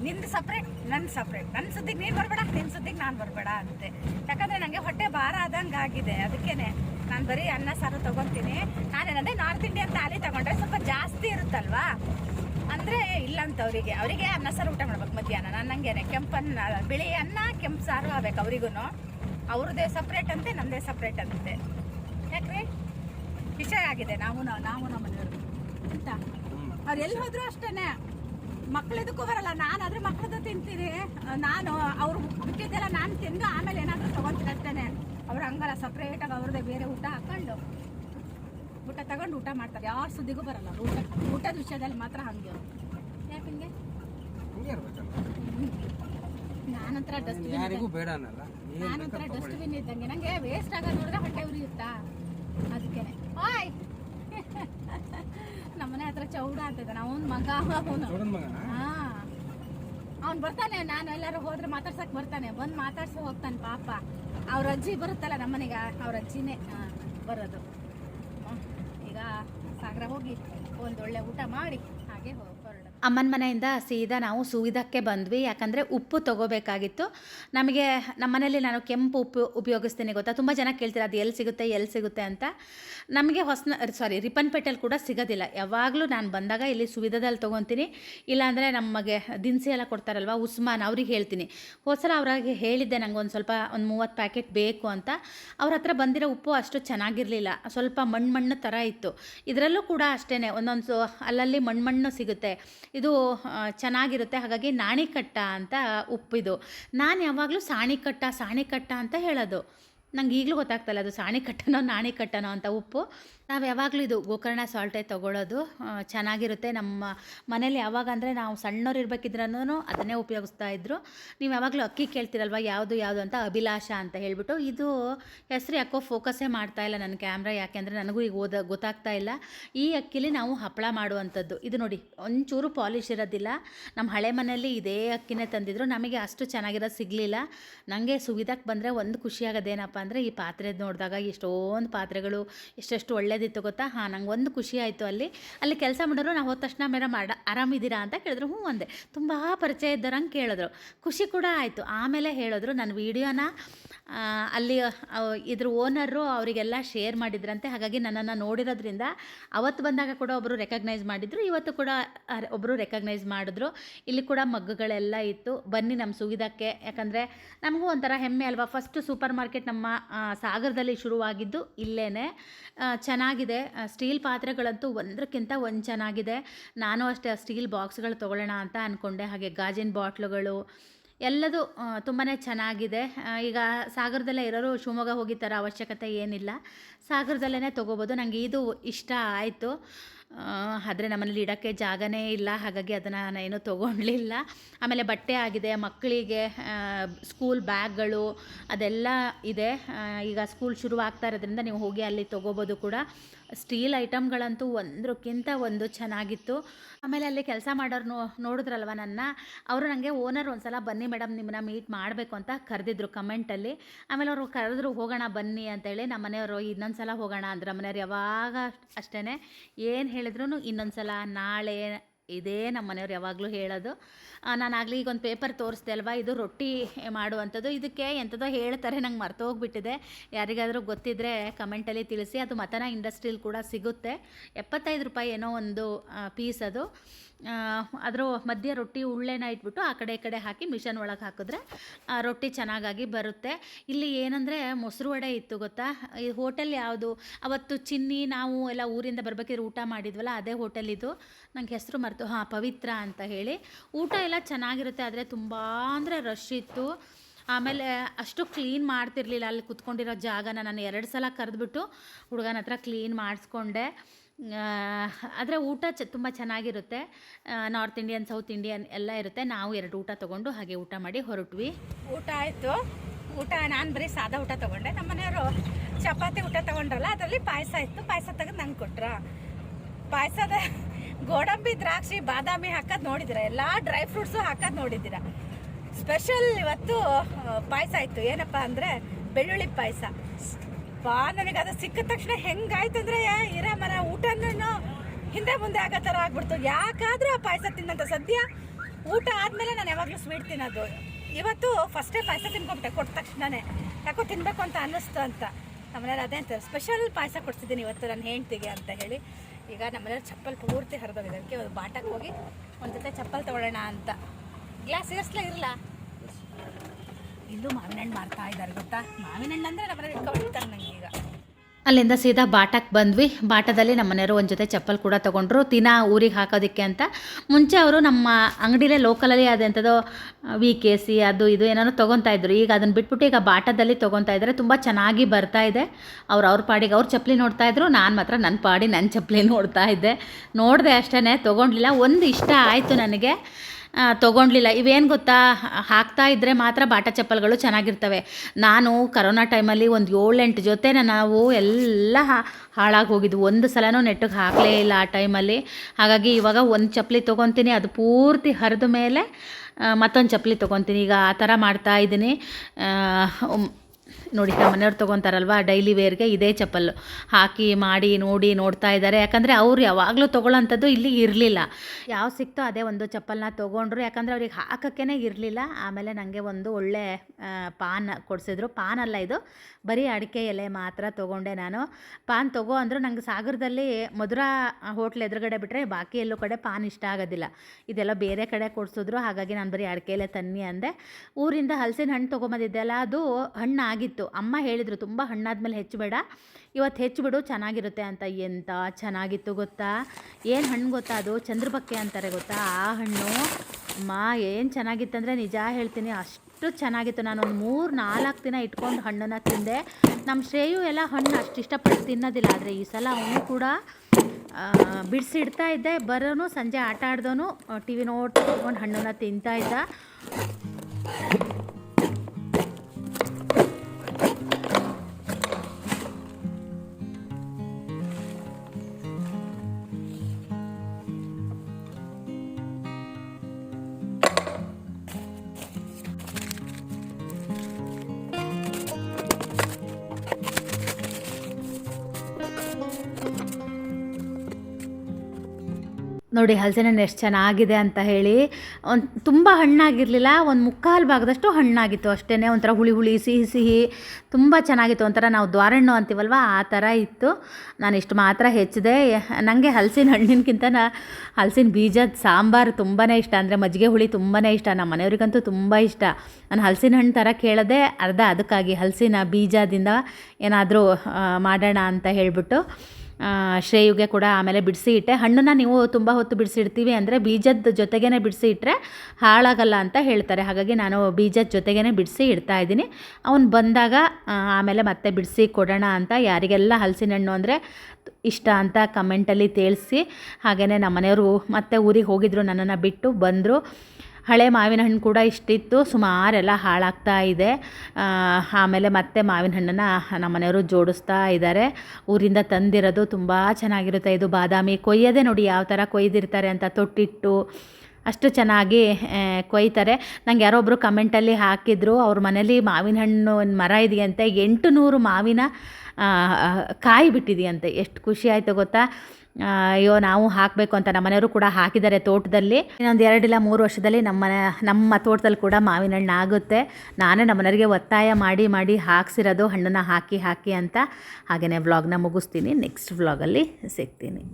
ನಿಂದು ಸಪ್ರೇಟ್ ನನ್ನ ಸಪ್ರೇಟ್ ನನ್ನ ಸುದ್ದಿಗೆ ನೀನು ಬರಬೇಡ ನಿನ್ನ ಸುದ್ದಿಗೆ ನಾನು ಬರಬೇಡ ಅಂತೆ. ಯಾಕಂದರೆ ನನಗೆ ಹೊಟ್ಟೆ ಭಾರ ಆದಂಗೆ ಆಗಿದೆ ಅದಕ್ಕೇನೆ ನಾನು ಬರೀ ಅನ್ನ ಸಾರು ತೊಗೊತೀನಿ. ನಾನೇನಂದ್ರೆ ನಾರ್ತ್ ಇಂಡಿಯನ್ ಥಾಲಿ ತಗೊಂಡ್ರೆ ಸ್ವಲ್ಪ ಜಾಸ್ತಿ ಇರುತ್ತಲ್ವಾ? ಅಂದರೆ ಇಲ್ಲ ಅಂತ ಅವರಿಗೆ ಅವರಿಗೆ ಅನ್ನ ಸಾರು ಊಟ ಮಾಡ್ಬೇಕು ಮಧ್ಯಾಹ್ನ. ನಾನು ಹಂಗೇನೆ ಕೆಂಪನ್ನ ಬಿಳಿ ಅನ್ನ ಕೆಂಪು ಸಾರು ಆಗ್ಬೇಕು ಅವ್ರಿಗೂ ಅವ್ರದ್ದೇ ಸಪ್ರೇಟ್ ಅಂತೆ ನಮ್ಮದೇ ಸಪ್ರೇಟ್ ಅಂತೆ. ಯಾಕ್ರಿ? ವಿಷಯ ಆಗಿದೆ ನಾವು ನಾವು ನಾವು ನಮ್ಮ ಮನೆಯವರು. ಅಂತ ಅವ್ರು ಎಲ್ಲಿ ಹೋದ್ರು ಅಷ್ಟೇನೆ. ಮಕ್ಳದಕ್ಕೂ ಬರಲ್ಲ. ನಾನು ಆದ್ರೆ ಮಕ್ಳದ್ದು ತಿಂತೀನಿ ನಾನು ಅವ್ರು ಬಿಟ್ಟಿದ್ದೆಲ್ಲ ನಾನು ತಿಂದು ಆಮೇಲೆ ಏನಾದರೂ ತೊಗೊತೀನಿ ಅಷ್ಟೇನೆ. ಅವ್ರು ಹಂಗಲ್ಲ ಸಪ್ರೇಟಾಗಿ ಅವ್ರದ್ದೇ ಬೇರೆ ಊಟ ಹಾಕೊಂಡು ಊಟ ತಗೊಂಡು ಊಟ ಮಾಡ್ತಾರೆ. ಯಾರು ಸುದ್ದಿಗೂ ಬರಲ್ಲ. ಊಟ ಊಟದ ವಿಷಯದಲ್ಲಿ ಮಾತ್ರ ಹಂಗೆ ಅವರು. ಯಾಕೆ ಹಿಂಗೆ? ನಾನಂತರ ಡಸ್ಟ್ಬಿನ್ ಬೇಡ ಅನ್ನಲ್ಲ ನಾನಂತರ ಡಸ್ಟ್ಬಿನ್ ಇದ್ದಂಗೆ. ನಂಗೆ ವೇಸ್ಟ್ ಆಗೋದು ನೋಡಿದ್ರೆ ಹೊಟ್ಟೆ ಉರಿಯುತ್ತಾ? ಅದಕ್ಕೇನೆ ಓಯ್! [LAUGHS] ನಮ್ಮನೆ ಹತ್ರ ಚೌಡ ಅಂತಿದ್ದಾನೆ ಅವನ ಮಗ ಅವನು. ಹಾ. ಅವ್ನು ಬರ್ತಾನೆ. ನಾನು ಎಲ್ಲರೂ ಹೋದ್ರೆ ಮಾತಾಡ್ಸಕ್ ಬರ್ತಾನೆ. ಬಂದು ಮಾತಾಡ್ಸಿ ಹೋಗ್ತಾನೆ ಪಾಪ. ಅವ್ರ ಅಜ್ಜಿ ಬರುತ್ತಲ್ಲ ನಮ್ಮನೆಗೆ, ಅವ್ರ ಅಜ್ಜಿನೇ ಬರೋದು. ಈಗ ಸಾಗರ ಹೋಗಿ ಒಂದೊಳ್ಳೆ ಊಟ ಮಾಡಿ, ಹಾಗೆ ಹಾಗೆ ಅಮ್ಮನ ಮನೆಯಿಂದ ಸೀದಾ ನಾವು ಸುವಿಧಕ್ಕೆ ಬಂದ್ವಿ. ಯಾಕಂದರೆ ಉಪ್ಪು ತೊಗೋಬೇಕಾಗಿತ್ತು. ನಮಗೆ ನಮ್ಮ ಮನೇಲಿ ನಾನು ಕೆಂಪು ಉಪ್ಪು ಉಪಯೋಗಿಸ್ತೀನಿ ಗೊತ್ತಾ? ತುಂಬ ಜನ ಕೇಳ್ತೀರ ಅದು ಎಲ್ಲಿ ಸಿಗುತ್ತೆ ಎಲ್ಲಿ ಸಿಗುತ್ತೆ ಅಂತ. ನಮಗೆ ಹೊಸನ ಸಾರಿ ರಿಪ್ಪನ್ಪೇಟೆಯಲ್ಲಿ ಕೂಡ ಸಿಗೋದಿಲ್ಲ. ಯಾವಾಗಲೂ ನಾನು ಬಂದಾಗ ಇಲ್ಲಿ ಸುವಿಧದಲ್ಲಿ ತೊಗೊತೀನಿ. ಇಲ್ಲಾಂದರೆ ನಮಗೆ ದಿನಸಿ ಎಲ್ಲ ಕೊಡ್ತಾರಲ್ವ, ಉಸ್ಮಾನ್ ಅವ್ರಿಗೆ ಹೇಳ್ತೀನಿ. ಹೋದ್ಸಲ ಅವ್ರಿಗೆ ಹೇಳಿದ್ದೆ, ನಂಗೆ ಒಂದು ಸ್ವಲ್ಪ, ಒಂದು ಮೂವತ್ತು ಪ್ಯಾಕೆಟ್ ಬೇಕು ಅಂತ. ಅವ್ರ ಹತ್ರ ಬಂದಿರೋ ಉಪ್ಪು ಅಷ್ಟು ಚೆನ್ನಾಗಿರಲಿಲ್ಲ. ಸ್ವಲ್ಪ ಮಣ್ಣು ಮಣ್ಣು ಥರ ಇತ್ತು. ಇದರಲ್ಲೂ ಕೂಡ ಅಷ್ಟೇ ಒಂದೊಂದು ಅಲ್ಲಲ್ಲಿ ಮಣ್ಣು ಮಣ್ಣು ಸಿಗುತ್ತೆ. ಇದು ಚೆನ್ನಾಗಿರುತ್ತೆ. ಹಾಗಾಗಿ ನಾಣಿಕಟ್ಟ ಅಂತ ಉಪ್ಪಿದು. ನಾನು ಯಾವಾಗಲೂ ಸಾಣಿಕಟ್ಟ ಸಾಣಿಕಟ್ಟ ಅಂತ ಹೇಳೋದು. ನಂಗೆ ಈಗಲೂ ಗೊತ್ತಾಗ್ತಲ್ಲ ಅದು ಸಾಣಿಕಟ್ಟನೋ, ನಾಣಿಕಟ್ಟನೋ ಅಂತ ಉಪ್ಪು. ನಾವು ಯಾವಾಗಲೂ ಇದು ಗೋಕರ್ಣ ಸಾಲ್ಟೇ ತೊಗೊಳ್ಳೋದು ಚೆನ್ನಾಗಿರುತ್ತೆ. ನಮ್ಮ ಮನೇಲಿ ಯಾವಾಗ ಅಂದರೆ ನಾವು ಸಣ್ಣವ್ರು ಇರಬೇಕಿದ್ರೂ ಅದನ್ನೇ ಉಪಯೋಗಿಸ್ತಾ ಇದ್ರು. ನೀವು ಯಾವಾಗಲೂ ಅಕ್ಕಿ ಕೇಳ್ತಿರಲ್ವ, ಯಾವುದು ಯಾವುದು ಅಂತ? ಅಭಿಲಾಷ ಅಂತ ಹೇಳಿಬಿಟ್ಟು. ಇದು ಹೆಸರು ಯಾಕೋ ಫೋಕಸ್ಸೇ ಮಾಡ್ತಾ ಇಲ್ಲ ನನ್ನ ಕ್ಯಾಮ್ರಾ ಯಾಕೆಂದರೆ ನನಗೂ ಈಗ ಓದ, ಗೊತ್ತಾಗ್ತಾ ಇಲ್ಲ. ಈ ಅಕ್ಕಿಲಿ ನಾವು ಹಪ್ಪಳ ಮಾಡುವಂಥದ್ದು. ಇದು ನೋಡಿ, ಒಂಚೂರು ಪಾಲಿಶ್ ಇರೋದಿಲ್ಲ. ನಮ್ಮ ಹಳೆ ಮನೆಯಲ್ಲಿ ಇದೇ ಅಕ್ಕಿನೇ ತಂದಿದ್ರು. ನಮಗೆ ಅಷ್ಟು ಚೆನ್ನಾಗಿರೋದು ಸಿಗಲಿಲ್ಲ. ನನಗೆ ಸುಗಿದಕ್ಕೆ ಬಂದರೆ ಒಂದು ಖುಷಿಯಾಗೋದೇನಪ್ಪ ಅಂದರೆ ಈ ಪಾತ್ರೆ ನೋಡಿದಾಗ ಎಷ್ಟೊಂದು ಪಾತ್ರೆಗಳು, ಎಷ್ಟೆಷ್ಟು ಒಳ್ಳೇದಿತ್ತು ಗೊತ್ತಾ? ಹಾಂ, ನಂಗೆ ಒಂದು ಖುಷಿ ಆಯಿತು ಅಲ್ಲಿ. ಅಲ್ಲಿ ಕೆಲಸ ಮಾಡೋರು ನಾವು ಹೋದ ತಕ್ಷಣ, ಮೇಡಮ್ ಮಾಡ ಆರಾಮಿದ್ದೀರಾ? ಅಂತ ಕೇಳಿದ್ರು. ಹ್ಞೂ ಅಂದೆ. ತುಂಬ ಪರಿಚಯ ಇದ್ದರಂಗೆ ಕೇಳಿದ್ರು. ಖುಷಿ ಕೂಡ ಆಯಿತು. ಆಮೇಲೆ ಹೇಳಿದ್ರು, ನನ್ನ ವೀಡಿಯೋನ ಅಲ್ಲಿ ಇದ್ರ ಓನರು ಅವರಿಗೆಲ್ಲ ಶೇರ್ ಮಾಡಿದ್ರಂತೆ. ಹಾಗಾಗಿ ನನ್ನನ್ನು ನೋಡಿರೋದ್ರಿಂದ ಅವತ್ತು ಬಂದಾಗ ಕೂಡ ಒಬ್ಬರು ರೆಕಗ್ನೈಸ್ ಮಾಡಿದ್ರು. ಇವತ್ತು ಕೂಡ ಒಬ್ಬರು ರೆಕಗ್ನೈಸ್ ಮಾಡಿದ್ರು. ಇಲ್ಲಿ ಕೂಡ ಮಗ್ಗುಗಳೆಲ್ಲ ಇತ್ತು. ಬನ್ನಿ ನಮ್ಮ ಸುಗಿದಕ್ಕೆ ಯಾಕಂದರೆ ನಮಗೂ ಒಂಥರ ಹೆಮ್ಮೆ ಅಲ್ವಾ? ಫಸ್ಟ್ ಸೂಪರ್ ಮಾರ್ಕೆಟ್ ನಮ್ಮ ಸಾಗರದಲ್ಲಿ ಶುರುವಾಗಿದ್ದು ಇಲ್ಲೇ ಚೆನ್ನಾಗಿದೆ. ಸ್ಟೀಲ್ ಪಾತ್ರೆಗಳಂತೂ ಒಂದಕ್ಕಿಂತ ಒಂದು ಚೆನ್ನಾಗಿದೆ. ನಾನು ಅಷ್ಟೇ ಆ ಸ್ಟೀಲ್ ಬಾಕ್ಸ್ಗಳು ತೊಗೊಳ್ಳೋಣ ಅಂತ ಅಂದ್ಕೊಂಡೆ ಹಾಗೆ ಗಾಜಿನ ಬಾಟ್ಲುಗಳು ಎಲ್ಲದೂ ತುಂಬಾ ಚೆನ್ನಾಗಿದೆ. ಈಗ ಸಾಗರದಲ್ಲೇ ಇರೋರು ಶಿವಮೊಗ್ಗ ಹೋಗಿ ಥರ ಅವಶ್ಯಕತೆ ಏನಿಲ್ಲ. ಸಾಗರದಲ್ಲೇ ತೊಗೋಬೋದು. ನನಗೆ ಇದು ಇಷ್ಟ ಆಯಿತು. ಆದರೆ ನಮ್ಮಲ್ಲಿ ಇಡೋಕ್ಕೆ ಜಾಗನೇ ಇಲ್ಲ, ಹಾಗಾಗಿ ಅದನ್ನು ನಾನೇನು ತೊಗೊಳ್ಲಿಲ್ಲ ಆಮೇಲೆ ಬಟ್ಟೆ ಆಗಿದೆ, ಮಕ್ಕಳಿಗೆ ಸ್ಕೂಲ್ ಬ್ಯಾಗ್ಗಳು ಅದೆಲ್ಲ ಇದೆ. ಈಗ ಸ್ಕೂಲ್ ಶುರು ಆಗ್ತಾ ಇರೋದ್ರಿಂದ ನೀವು ಹೋಗಿ ಅಲ್ಲಿ ತೊಗೋಬೋದು ಕೂಡ. ಸ್ಟೀಲ್ ಐಟಮ್ಗಳಂತೂ ಒಂದಕ್ಕಿಂತ ಒಂದು ಚೆನ್ನಾಗಿತ್ತು. ಆಮೇಲೆ ಅಲ್ಲಿ ಕೆಲಸ ಮಾಡೋರು ನೋ, ನೋಡಿದ್ರಲ್ವ ನನ್ನ? ಅವರು ನನಗೆ ಓನರ್ ಒಂದು ಸಲ ಬನ್ನಿ ಮೇಡಮ್, ನಿಮ್ಮನ್ನ ಮೀಟ್ ಮಾಡಬೇಕು ಅಂತ ಕರೆದಿದ್ರು ಕಮೆಂಟಲ್ಲಿ ಆಮೇಲೆ ಅವರು ಕರೆದ್ರು, ಹೋಗೋಣ ಬನ್ನಿ ಅಂತೇಳಿ ನಮ್ಮ ಮನೆಯವರು ಇನ್ನೊಂದು ಸಲ ಹೋಗೋಣ ಅಂದ್ರೆ. ಮನೆಯವ್ರು ಯಾವಾಗ ಅಷ್ಟೇ ಏನು ಹೇಳಿದ್ರು ಇನ್ನೊಂದು ಸಲ ನಾಳೆ ಇದೇ ನಮ್ಮ ಮನೆಯವ್ರು ಯಾವಾಗಲೂ ಹೇಳೋದು. ನಾನು ಆಗಲಿ ಈಗ ಒಂದು ಪೇಪರ್ ತೋರಿಸ್ದೆ ಅಲ್ವಾ? ಇದು ರೊಟ್ಟಿ ಮಾಡುವಂಥದ್ದು. ಇದಕ್ಕೆ ಎಂಥದೋ ಹೇಳ್ತಾರೆ, ನಂಗೆ ಮರ್ತೋಗ್ಬಿಟ್ಟಿದೆ ಯಾರಿಗಾದರೂ ಗೊತ್ತಿದ್ದರೆ ಕಮೆಂಟಲ್ಲಿ ತಿಳಿಸಿ. ಅದು ಮತನ ಇಂಡಸ್ಟ್ರೀಲಿ ಕೂಡ ಸಿಗುತ್ತೆ. ಎಪ್ಪತ್ತೈದು ರೂಪಾಯಿ ಏನೋ ಒಂದು ಪೀಸ್ ಅದು. ಅದರ ಮಧ್ಯ ಮಧ್ಯೆ ರೊಟ್ಟಿ ಉಳ್ಳೆನ ಇಟ್ಬಿಟ್ಟು ಆ ಕಡೆ ಈ ಕಡೆ ಹಾಕಿ ಮಿಷನ್ ಒಳಗೆ ಹಾಕಿದ್ರೆ ರೊಟ್ಟಿ ಚೆನ್ನಾಗಾಗಿ ಬರುತ್ತೆ. ಇಲ್ಲಿ ಏನಂದರೆ ಮೊಸರು ವಡೆ ಇತ್ತು ಗೊತ್ತಾ? ಈ ಹೋಟೆಲ್ ಯಾವುದು? ಅವತ್ತು ಚಿನ್ನಿ, ನಾವು ಎಲ್ಲ ಊರಿಂದ ಬರಬೇಕಿದ್ರೆ ಊಟ ಮಾಡಿದ್ವಲ್ಲ, ಅದೇ ಹೋಟೆಲ್ ಇದು. ನಂಗೆ ಹೆಸರು ಮರೆತು, ಹಾಂ, ಪವಿತ್ರ ಅಂತ ಹೇಳಿ. ಊಟ ಎಲ್ಲ ಚೆನ್ನಾಗಿರುತ್ತೆ, ಆದರೆ ತುಂಬ ಅಂದರೆ ರಶ್ ಇತ್ತು. ಆಮೇಲೆ ಅಷ್ಟು ಕ್ಲೀನ್ ಮಾಡ್ತಿರ್ಲಿಲ್ಲ, ಅಲ್ಲಿ ಕುತ್ಕೊಂಡಿರೋ ಜಾಗನ ನಾನು ಎರಡು ಸಲ ಕರೆದ್ಬಿಟ್ಟು ಹುಡುಗನ ಹತ್ರ ಕ್ಲೀನ್ ಮಾಡಿಸ್ಕೊಂಡೆ. ಆದರೆ ಊಟ ಚ, ತುಂಬ ಚೆನ್ನಾಗಿರುತ್ತೆ. ನಾರ್ತ್ ಇಂಡಿಯನ್ ಸೌತ್ ಇಂಡಿಯನ್ ಎಲ್ಲ ಇರುತ್ತೆ. ನಾವು ಎರಡು ಊಟ ತೊಗೊಂಡು ಹಾಗೆ ಊಟ ಮಾಡಿ ಹೊರಟ್ವಿ. ಊಟ ಆಯಿತು. ಊಟ, ನಾನು ಬರೀ ಸಾದಾ ಊಟ ತೊಗೊಂಡೆ. ನಮ್ಮ ಮನೆಯವರು ಚಪಾತಿ ಊಟ ತೊಗೊಂಡ್ರಲ್ಲ, ಅದರಲ್ಲಿ ಪಾಯಸ ಇತ್ತು. ಪಾಯಸ ತೆಗೆದು ನಂಗೆ ಕೊಟ್ರ. ಪಾಯಸದ ಗೋಡಂಬಿ, ದ್ರಾಕ್ಷಿ, ಬಾದಾಮಿ ಹಾಕೋದು ನೋಡಿದ್ದೀರಾ? ಎಲ್ಲ ಡ್ರೈ ಫ್ರೂಟ್ಸು ಹಾಕೋದು ನೋಡಿದ್ದೀರಾ? ಸ್ಪೆಷಲ್ ಇವತ್ತು ಪಾಯಸ ಇತ್ತು ಏನಪ್ಪ ಅಂದರೆ ಬೆಳ್ಳುಳ್ಳಿ ಪಾಯಸ. ಬಾ, ನನಗೆ ಅದು ಸಿಕ್ಕ ತಕ್ಷಣ ಹೆಂಗಾಯ್ತು ಅಂದರೆ ಇರ ಮರ, ಊಟನೂ ಹಿಂದೆ ಮುಂದೆ ಆಗೋ ಥರ ಆಗ್ಬಿಡ್ತು. ಯಾಕಾದರೂ ಆ ಪಾಯಸ ತಿನ್ನಂತ ಸದ್ಯ ಊಟ ಆದಮೇಲೆ ನಾನು ಯಾವಾಗಲೂ ಸ್ವೀಟ್ ತಿನ್ನೋದು. ಇವತ್ತು ಫಸ್ಟೇ ಪಾಯಸ ತಿನ್ಕೊಂಬಿಟ್ಟೆ, ಕೊಟ್ಟ ತಕ್ಷಣನೇ. ಯಾಕೋ ತಿನ್ನಬೇಕು ಅಂತ ಅನ್ನಿಸ್ತು ಅಂತ. ನಮ್ಮನೇಲಿ ಅದೇ ಅಂತ ಸ್ಪೆಷಲ್ ಪಾಯಸ ಕೊಡ್ಸಿದ್ದೀನಿ ಇವತ್ತು ನನ್ನ ಹೆಂಡ್ತಿಗೆ ಅಂತ ಹೇಳಿ. ಈಗ ನಮ್ಮನೇಲಿ ಚಪ್ಪಲ್ ಪೂರ್ತಿ ಹರಿದೋಗಿದೆ. ಅದಕ್ಕೆ ಒಂದು ಬಾಟಕ್ಕೆ ಹೋಗಿ ಒಂದು ಜೊತೆ ಚಪ್ಪಲ್ ತೊಗೊಳ್ಳೋಣ ಅಂತ. ಗ್ಲಾಸ್ ಇರಿಸ್ಲ? ಇರಲ್ಲ. ಇಲ್ಲೂ ಮಾವಿನ ಹಣ್ಣು ಮಾರ್ತಾ ಇದ್ದಾರೆ ಗೊತ್ತಾ? ಮಾವಿನ ಹಣ್ಣು ಅಂದರೆ ನಮ್ಮನೇಲಿ ಇಟ್ಕೊಂಡಿರ್ತಾರೆ ನನಗೆ ಈಗ. ಅಲ್ಲಿಂದ ಸೀದಾ ಬಾಟಕ್ಕೆ ಬಂದ್ವಿ. ಬಾಟದಲ್ಲಿ ನಮ್ಮ ಮನೆಯವರು ಒಂದು ಜೊತೆ ಚಪ್ಪಲ್ ಕೂಡ ತೊಗೊಂಡ್ರು. ದಿನ ಊರಿಗೆ ಹಾಕೋದಕ್ಕೆ ಅಂತ. ಮುಂಚೆ ಅವರು ನಮ್ಮ ಅಂಗಡಿಲೇ ಲೋಕಲಲ್ಲಿ ಅದೆಂಥದೋ ವಿ ಕೆ ಸಿ ಅದು ಇದು ಏನಾದ್ರು ತೊಗೊತಾ ಇದ್ರು. ಈಗ ಅದನ್ನು ಬಿಟ್ಬಿಟ್ಟು ಈಗ ಬಾಟದಲ್ಲಿ ತೊಗೊತಾ ಇದ್ದಾರೆ ತುಂಬ ಚೆನ್ನಾಗಿ ಬರ್ತಾ ಇದೆ. ಅವ್ರು ಅವ್ರ ಪಾಡಿಗೆ ಅವ್ರ ಚಪ್ಪಲಿ ನೋಡ್ತಾ ಇದ್ರು. ನಾನು ಮಾತ್ರ ನನ್ನ ಪಾಡಿ ನನ್ನ ಚಪ್ಪಲಿ ನೋಡ್ತಾ ಇದ್ದೆ. ನೋಡಿದೆ ಅಷ್ಟೇ ತೊಗೊಂಡಿಲ್ಲ ಒಂದು ಇಷ್ಟ ಆಯಿತು ನನಗೆ. ತೊಗೊಂಡ್ಲಿಲ್ಲ. ಇವೇನು ಗೊತ್ತಾ? ಹಾಕ್ತಾ ಇದ್ದರೆ ಮಾತ್ರ ಬಾಟ ಚಪ್ಪಲ್ಗಳು ಚೆನ್ನಾಗಿರ್ತವೆ. ನಾನು ಕರೋನಾ ಟೈಮಲ್ಲಿ ಒಂದು ಏಳೆಂಟು ಜೊತೆನ ನಾವು ಎಲ್ಲ ಹಾಳಾಗಿ ಹೋಗಿದ್ವು. ಒಂದು ಸಲನೂ ನೆಟ್ಟಿಗೆ ಹಾಕಲೇ ಇಲ್ಲ ಆ ಟೈಮಲ್ಲಿ. ಹಾಗಾಗಿ ಇವಾಗ ಒಂದು ಚಪ್ಪಲಿ ತೊಗೊತೀನಿ. ಅದು ಪೂರ್ತಿ ಹರಿದ ಮೇಲೆ ಮತ್ತೊಂದು ಚಪ್ಪಲಿ ತೊಗೊತೀನಿ. ಈಗ ಆ ಥರ ಮಾಡ್ತಾ ಇದ್ದೀನಿ. ನೋಡಿ ಮನೆಯವ್ರು ತೊಗೊತಾರಲ್ವ ಡೈಲಿ ವೇರ್ಗೆ ಇದೇ ಚಪ್ಪಲ್ಲು. ಹಾಕಿ, ಮಾಡಿ, ನೋಡಿ, ನೋಡ್ತಾ ಇದ್ದಾರೆ. ಯಾಕಂದರೆ ಅವ್ರು ಯಾವಾಗಲೂ ತೊಗೊಳ್ಳೋಂಥದ್ದು ಇಲ್ಲಿ ಇರಲಿಲ್ಲ. ಯಾವ ಸಿಕ್ತೋ ಅದೇ ಒಂದು ಚಪ್ಪಲ್ನ ತೊಗೊಂಡ್ರು. ಯಾಕಂದರೆ ಅವ್ರಿಗೆ ಹಾಕೋಕ್ಕೇ ಇರಲಿಲ್ಲ. ಆಮೇಲೆ ನನಗೆ ಒಂದು ಒಳ್ಳೆ ಪಾನ್ ಕೊಡಿಸಿದ್ರು. ಪಾನ್ ಅಲ್ಲ ಇದು. ಬರೀ ಅಡಿಕೆ ಎಲೆ ಮಾತ್ರ ತೊಗೊಂಡೆ ನಾನು. ಪಾನ್ ತೊಗೋ ಅಂದರು ನಂಗೆ ಸಾಗರದಲ್ಲಿ ಮಧುರಾ ಹೋಟ್ಲ್ ಎದುರುಗಡೆ ಬಿಟ್ಟರೆ ಬಾಕಿ ಎಲ್ಲೂ ಕಡೆ ಪಾನ್ ಇಷ್ಟ ಆಗೋದಿಲ್ಲ. ಇದೆಲ್ಲ ಬೇರೆ ಕಡೆ ಕೊಡಿಸಿದ್ರು. ಹಾಗಾಗಿ ನಾನು ಬರೀ ಅಡಿಕೆ ಎಲೆ ತನ್ನಿ ಅಂದೆ. ಊರಿಂದ ಹಲಸಿನ ಹಣ್ಣು ತೊಗೊಂಬಂದಿದ್ದೆ ಅಲ್ಲ, ಅದು ಹಣ್ಣಾಗಿತ್ತು ಅಮ್ಮ ಹೇಳಿದರು, ತುಂಬ ಹಣ್ಣಾದ್ಮೇಲೆ ಹೆಚ್ಚಬೇಡ, ಇವತ್ತು ಹೆಚ್ಚಿಬಿಡು, ಚೆನ್ನಾಗಿರುತ್ತೆ ಅಂತ. ಎಂತ ಚೆನ್ನಾಗಿತ್ತು ಗೊತ್ತಾ? ಏನು ಹಣ್ಣು ಗೊತ್ತಾ ಅದು? ಚಂದ್ರಬಕ್ಕೆ ಅಂತಾರೆ ಗೊತ್ತಾ ಆ ಹಣ್ಣು? ಅಮ್ಮ, ಏನು ಚೆನ್ನಾಗಿತ್ತಂದರೆ ನಿಜ ಹೇಳ್ತೀನಿ, ಅಷ್ಟು ಚೆನ್ನಾಗಿತ್ತು. ನಾನು ಒಂದು ಮೂರು ನಾಲ್ಕು ದಿನ ಇಟ್ಕೊಂಡು ಹಣ್ಣನ್ನು ತಿಂದೆ. ನಮ್ಮ ಶ್ರೇಯು ಎಲ್ಲ ಹಣ್ಣು ಅಷ್ಟು ಇಷ್ಟಪಟ್ಟು ತಿನ್ನೋದಿಲ್ಲ. ಆದರೆ ಈ ಸಲ ಅವನು ಕೂಡ ಬಿಡಿಸಿಡ್ತಾ ಇದ್ದೆ. ಬರೋನು, ಸಂಜೆ ಆಟ ಆಡ್ದೋನು ಟಿ ವಿ ನೋಡ್ಕೊಂಡು ಹಣ್ಣನ್ನು ತಿಂತಾ ನೋಡಿ ಹಲಸಿನ ಎಷ್ಟು ಚೆನ್ನಾಗಿದೆ ಅಂತ ಹೇಳಿ, ಒಂದು ತುಂಬ ಹಣ್ಣಾಗಿರಲಿಲ್ಲ, ಒಂದು ಮುಕ್ಕಾಲು ಭಾಗದಷ್ಟು ಹಣ್ಣಾಗಿತ್ತು ಅಷ್ಟೇ ಒಂಥರ ಹುಳಿ ಹುಳಿ, ಸಿಹಿ ಸಿಹಿ, ತುಂಬ ಚೆನ್ನಾಗಿತ್ತು. ಒಂಥರ ನಾವು ದ್ವಾರಣ್ಣು ಅಂತೀವಲ್ವ, ಆ ಥರ ಇತ್ತು. ನಾನು ಇಷ್ಟು ಮಾತ್ರ ಹೆಚ್ಚಿದೆ. ನನಗೆ ಹಲಸಿನ ಹಣ್ಣಿನಕ್ಕಿಂತ ಹಲಸಿನ ಬೀಜದ ಸಾಂಬಾರು ತುಂಬಾ ಇಷ್ಟ. ಅಂದರೆ ಮಜ್ಜಿಗೆ ಹುಳಿ ತುಂಬಾ ಇಷ್ಟ. ನಮ್ಮ ಮನೆಯವ್ರಿಗಂತೂ ತುಂಬ ಇಷ್ಟ. ನಾನು ಹಲಸಿನ ಹಣ್ಣು ಥರ ಕೇಳದೆ ಅರ್ಧ ಅದಕ್ಕಾಗಿ ಹಲಸಿನ ಬೀಜದಿಂದ ಏನಾದರೂ ಮಾಡೋಣ ಅಂತ ಹೇಳಿಬಿಟ್ಟು ಶ್ರೇಯುಗೆ ಕೂಡ ಆಮೇಲೆ ಬಿಡಿಸಿ ಇಟ್ಟೆ. ಹಣ್ಣನ್ನು ನೀವು ತುಂಬ ಹೊತ್ತು ಬಿಡಿಸಿಡ್ತೀವಿ ಅಂದರೆ ಬೀಜದ ಜೊತೆಗೇ ಬಿಡಿಸಿ ಇಟ್ಟರೆ ಹಾಳಾಗಲ್ಲ ಅಂತ ಹೇಳ್ತಾರೆ. ಹಾಗಾಗಿ ನಾನು ಬೀಜದ ಜೊತೆಗೇ ಬಿಡಿಸಿ ಇಡ್ತಾ ಇದ್ದೀನಿ. ಅವನು ಬಂದಾಗ ಆಮೇಲೆ ಮತ್ತೆ ಬಿಡಿಸಿ ಕೊಡೋಣ ಅಂತ ಯಾರಿಗೆಲ್ಲ ಹಲಸಿನ ಹಣ್ಣು ಅಂದರೆ ಇಷ್ಟ ಅಂತ ಕಮೆಂಟಲ್ಲಿ ತಿಳಿಸಿ. ಹಾಗೆಯೇ ನಮ್ಮ ಮನೆಯವರು ಮತ್ತೆ ಊರಿಗೆ ಹೋಗಿದ್ರು, ನನ್ನನ್ನು ಬಿಟ್ಟು ಬಂದರು. ಹಳೆ ಮಾವಿನ ಹಣ್ಣು ಕೂಡ ಇಷ್ಟಿತ್ತು. ಸುಮಾರೆಲ್ಲ ಹಾಳಾಗ್ತಾ ಇದೆ. ಆಮೇಲೆ ಮತ್ತೆ ಮಾವಿನ ಹಣ್ಣನ್ನು ನಮ್ಮ ಮನೆಯವರು ಜೋಡಿಸ್ತಾ ಇದ್ದಾರೆ. ಊರಿಂದ ತಂದಿರೋದು ತುಂಬ ಚೆನ್ನಾಗಿರುತ್ತೆ. ಇದು ಬಾದಾಮಿ ಕೊಯ್ಯದೆ ನೋಡಿ ಯಾವ ಥರ ಕೊಯ್ದಿರ್ತಾರೆ ಅಂತ ತೊಟ್ಟಿಟ್ಟು ಅಷ್ಟು ಚೆನ್ನಾಗಿ ಕೊಯ್ತಾರೆ. ನಂಗೆ ಯಾರೋ ಒಬ್ಬರು ಕಮೆಂಟಲ್ಲಿ ಹಾಕಿದ್ರು, ಅವ್ರ ಮನೇಲಿ ಮಾವಿನ ಹಣ್ಣು ಒಂದು ಮರ ಇದೆಯಂತೆ ಎಂಟು ನೂರು ಮಾವಿನ ಕಾಯಿ ಬಿಟ್ಟಿದೆಯಂತೆ. ಎಷ್ಟು ಖುಷಿ ಆಯಿತು ಗೊತ್ತಾ? ಅಯ್ಯೋ, ನಾವು ಹಾಕಬೇಕು ಅಂತ ನಮ್ಮ ಮನೆಯವರು ಕೂಡ ಹಾಕಿದ್ದಾರೆ ತೋಟದಲ್ಲಿ. ಇನ್ನೊಂದು ಎರಡಿಲ್ಲ ಮೂರು ವರ್ಷದಲ್ಲಿ ನಮ್ಮ ನಮ್ಮ ತೋಟದಲ್ಲಿ ಕೂಡ ಮಾವಿನ ಹಣ್ಣು ಆಗುತ್ತೆ. ನಾನೇ ನಮ್ಮ ಮನೆಯವರಿಗೆ ಒತ್ತಾಯ ಮಾಡಿ ಮಾಡಿ ಹಾಕ್ಸಿರೋದು, ಹಣ್ಣನ್ನು ಹಾಕಿ ಹಾಕಿ ಅಂತ ಹಾಗೆಯೇ ವ್ಲಾಗ್ನ ಮುಗಿಸ್ತೀನಿ. ನೆಕ್ಸ್ಟ್ ವ್ಲಾಗಲ್ಲಿ ಸಿಗ್ತೀನಿ.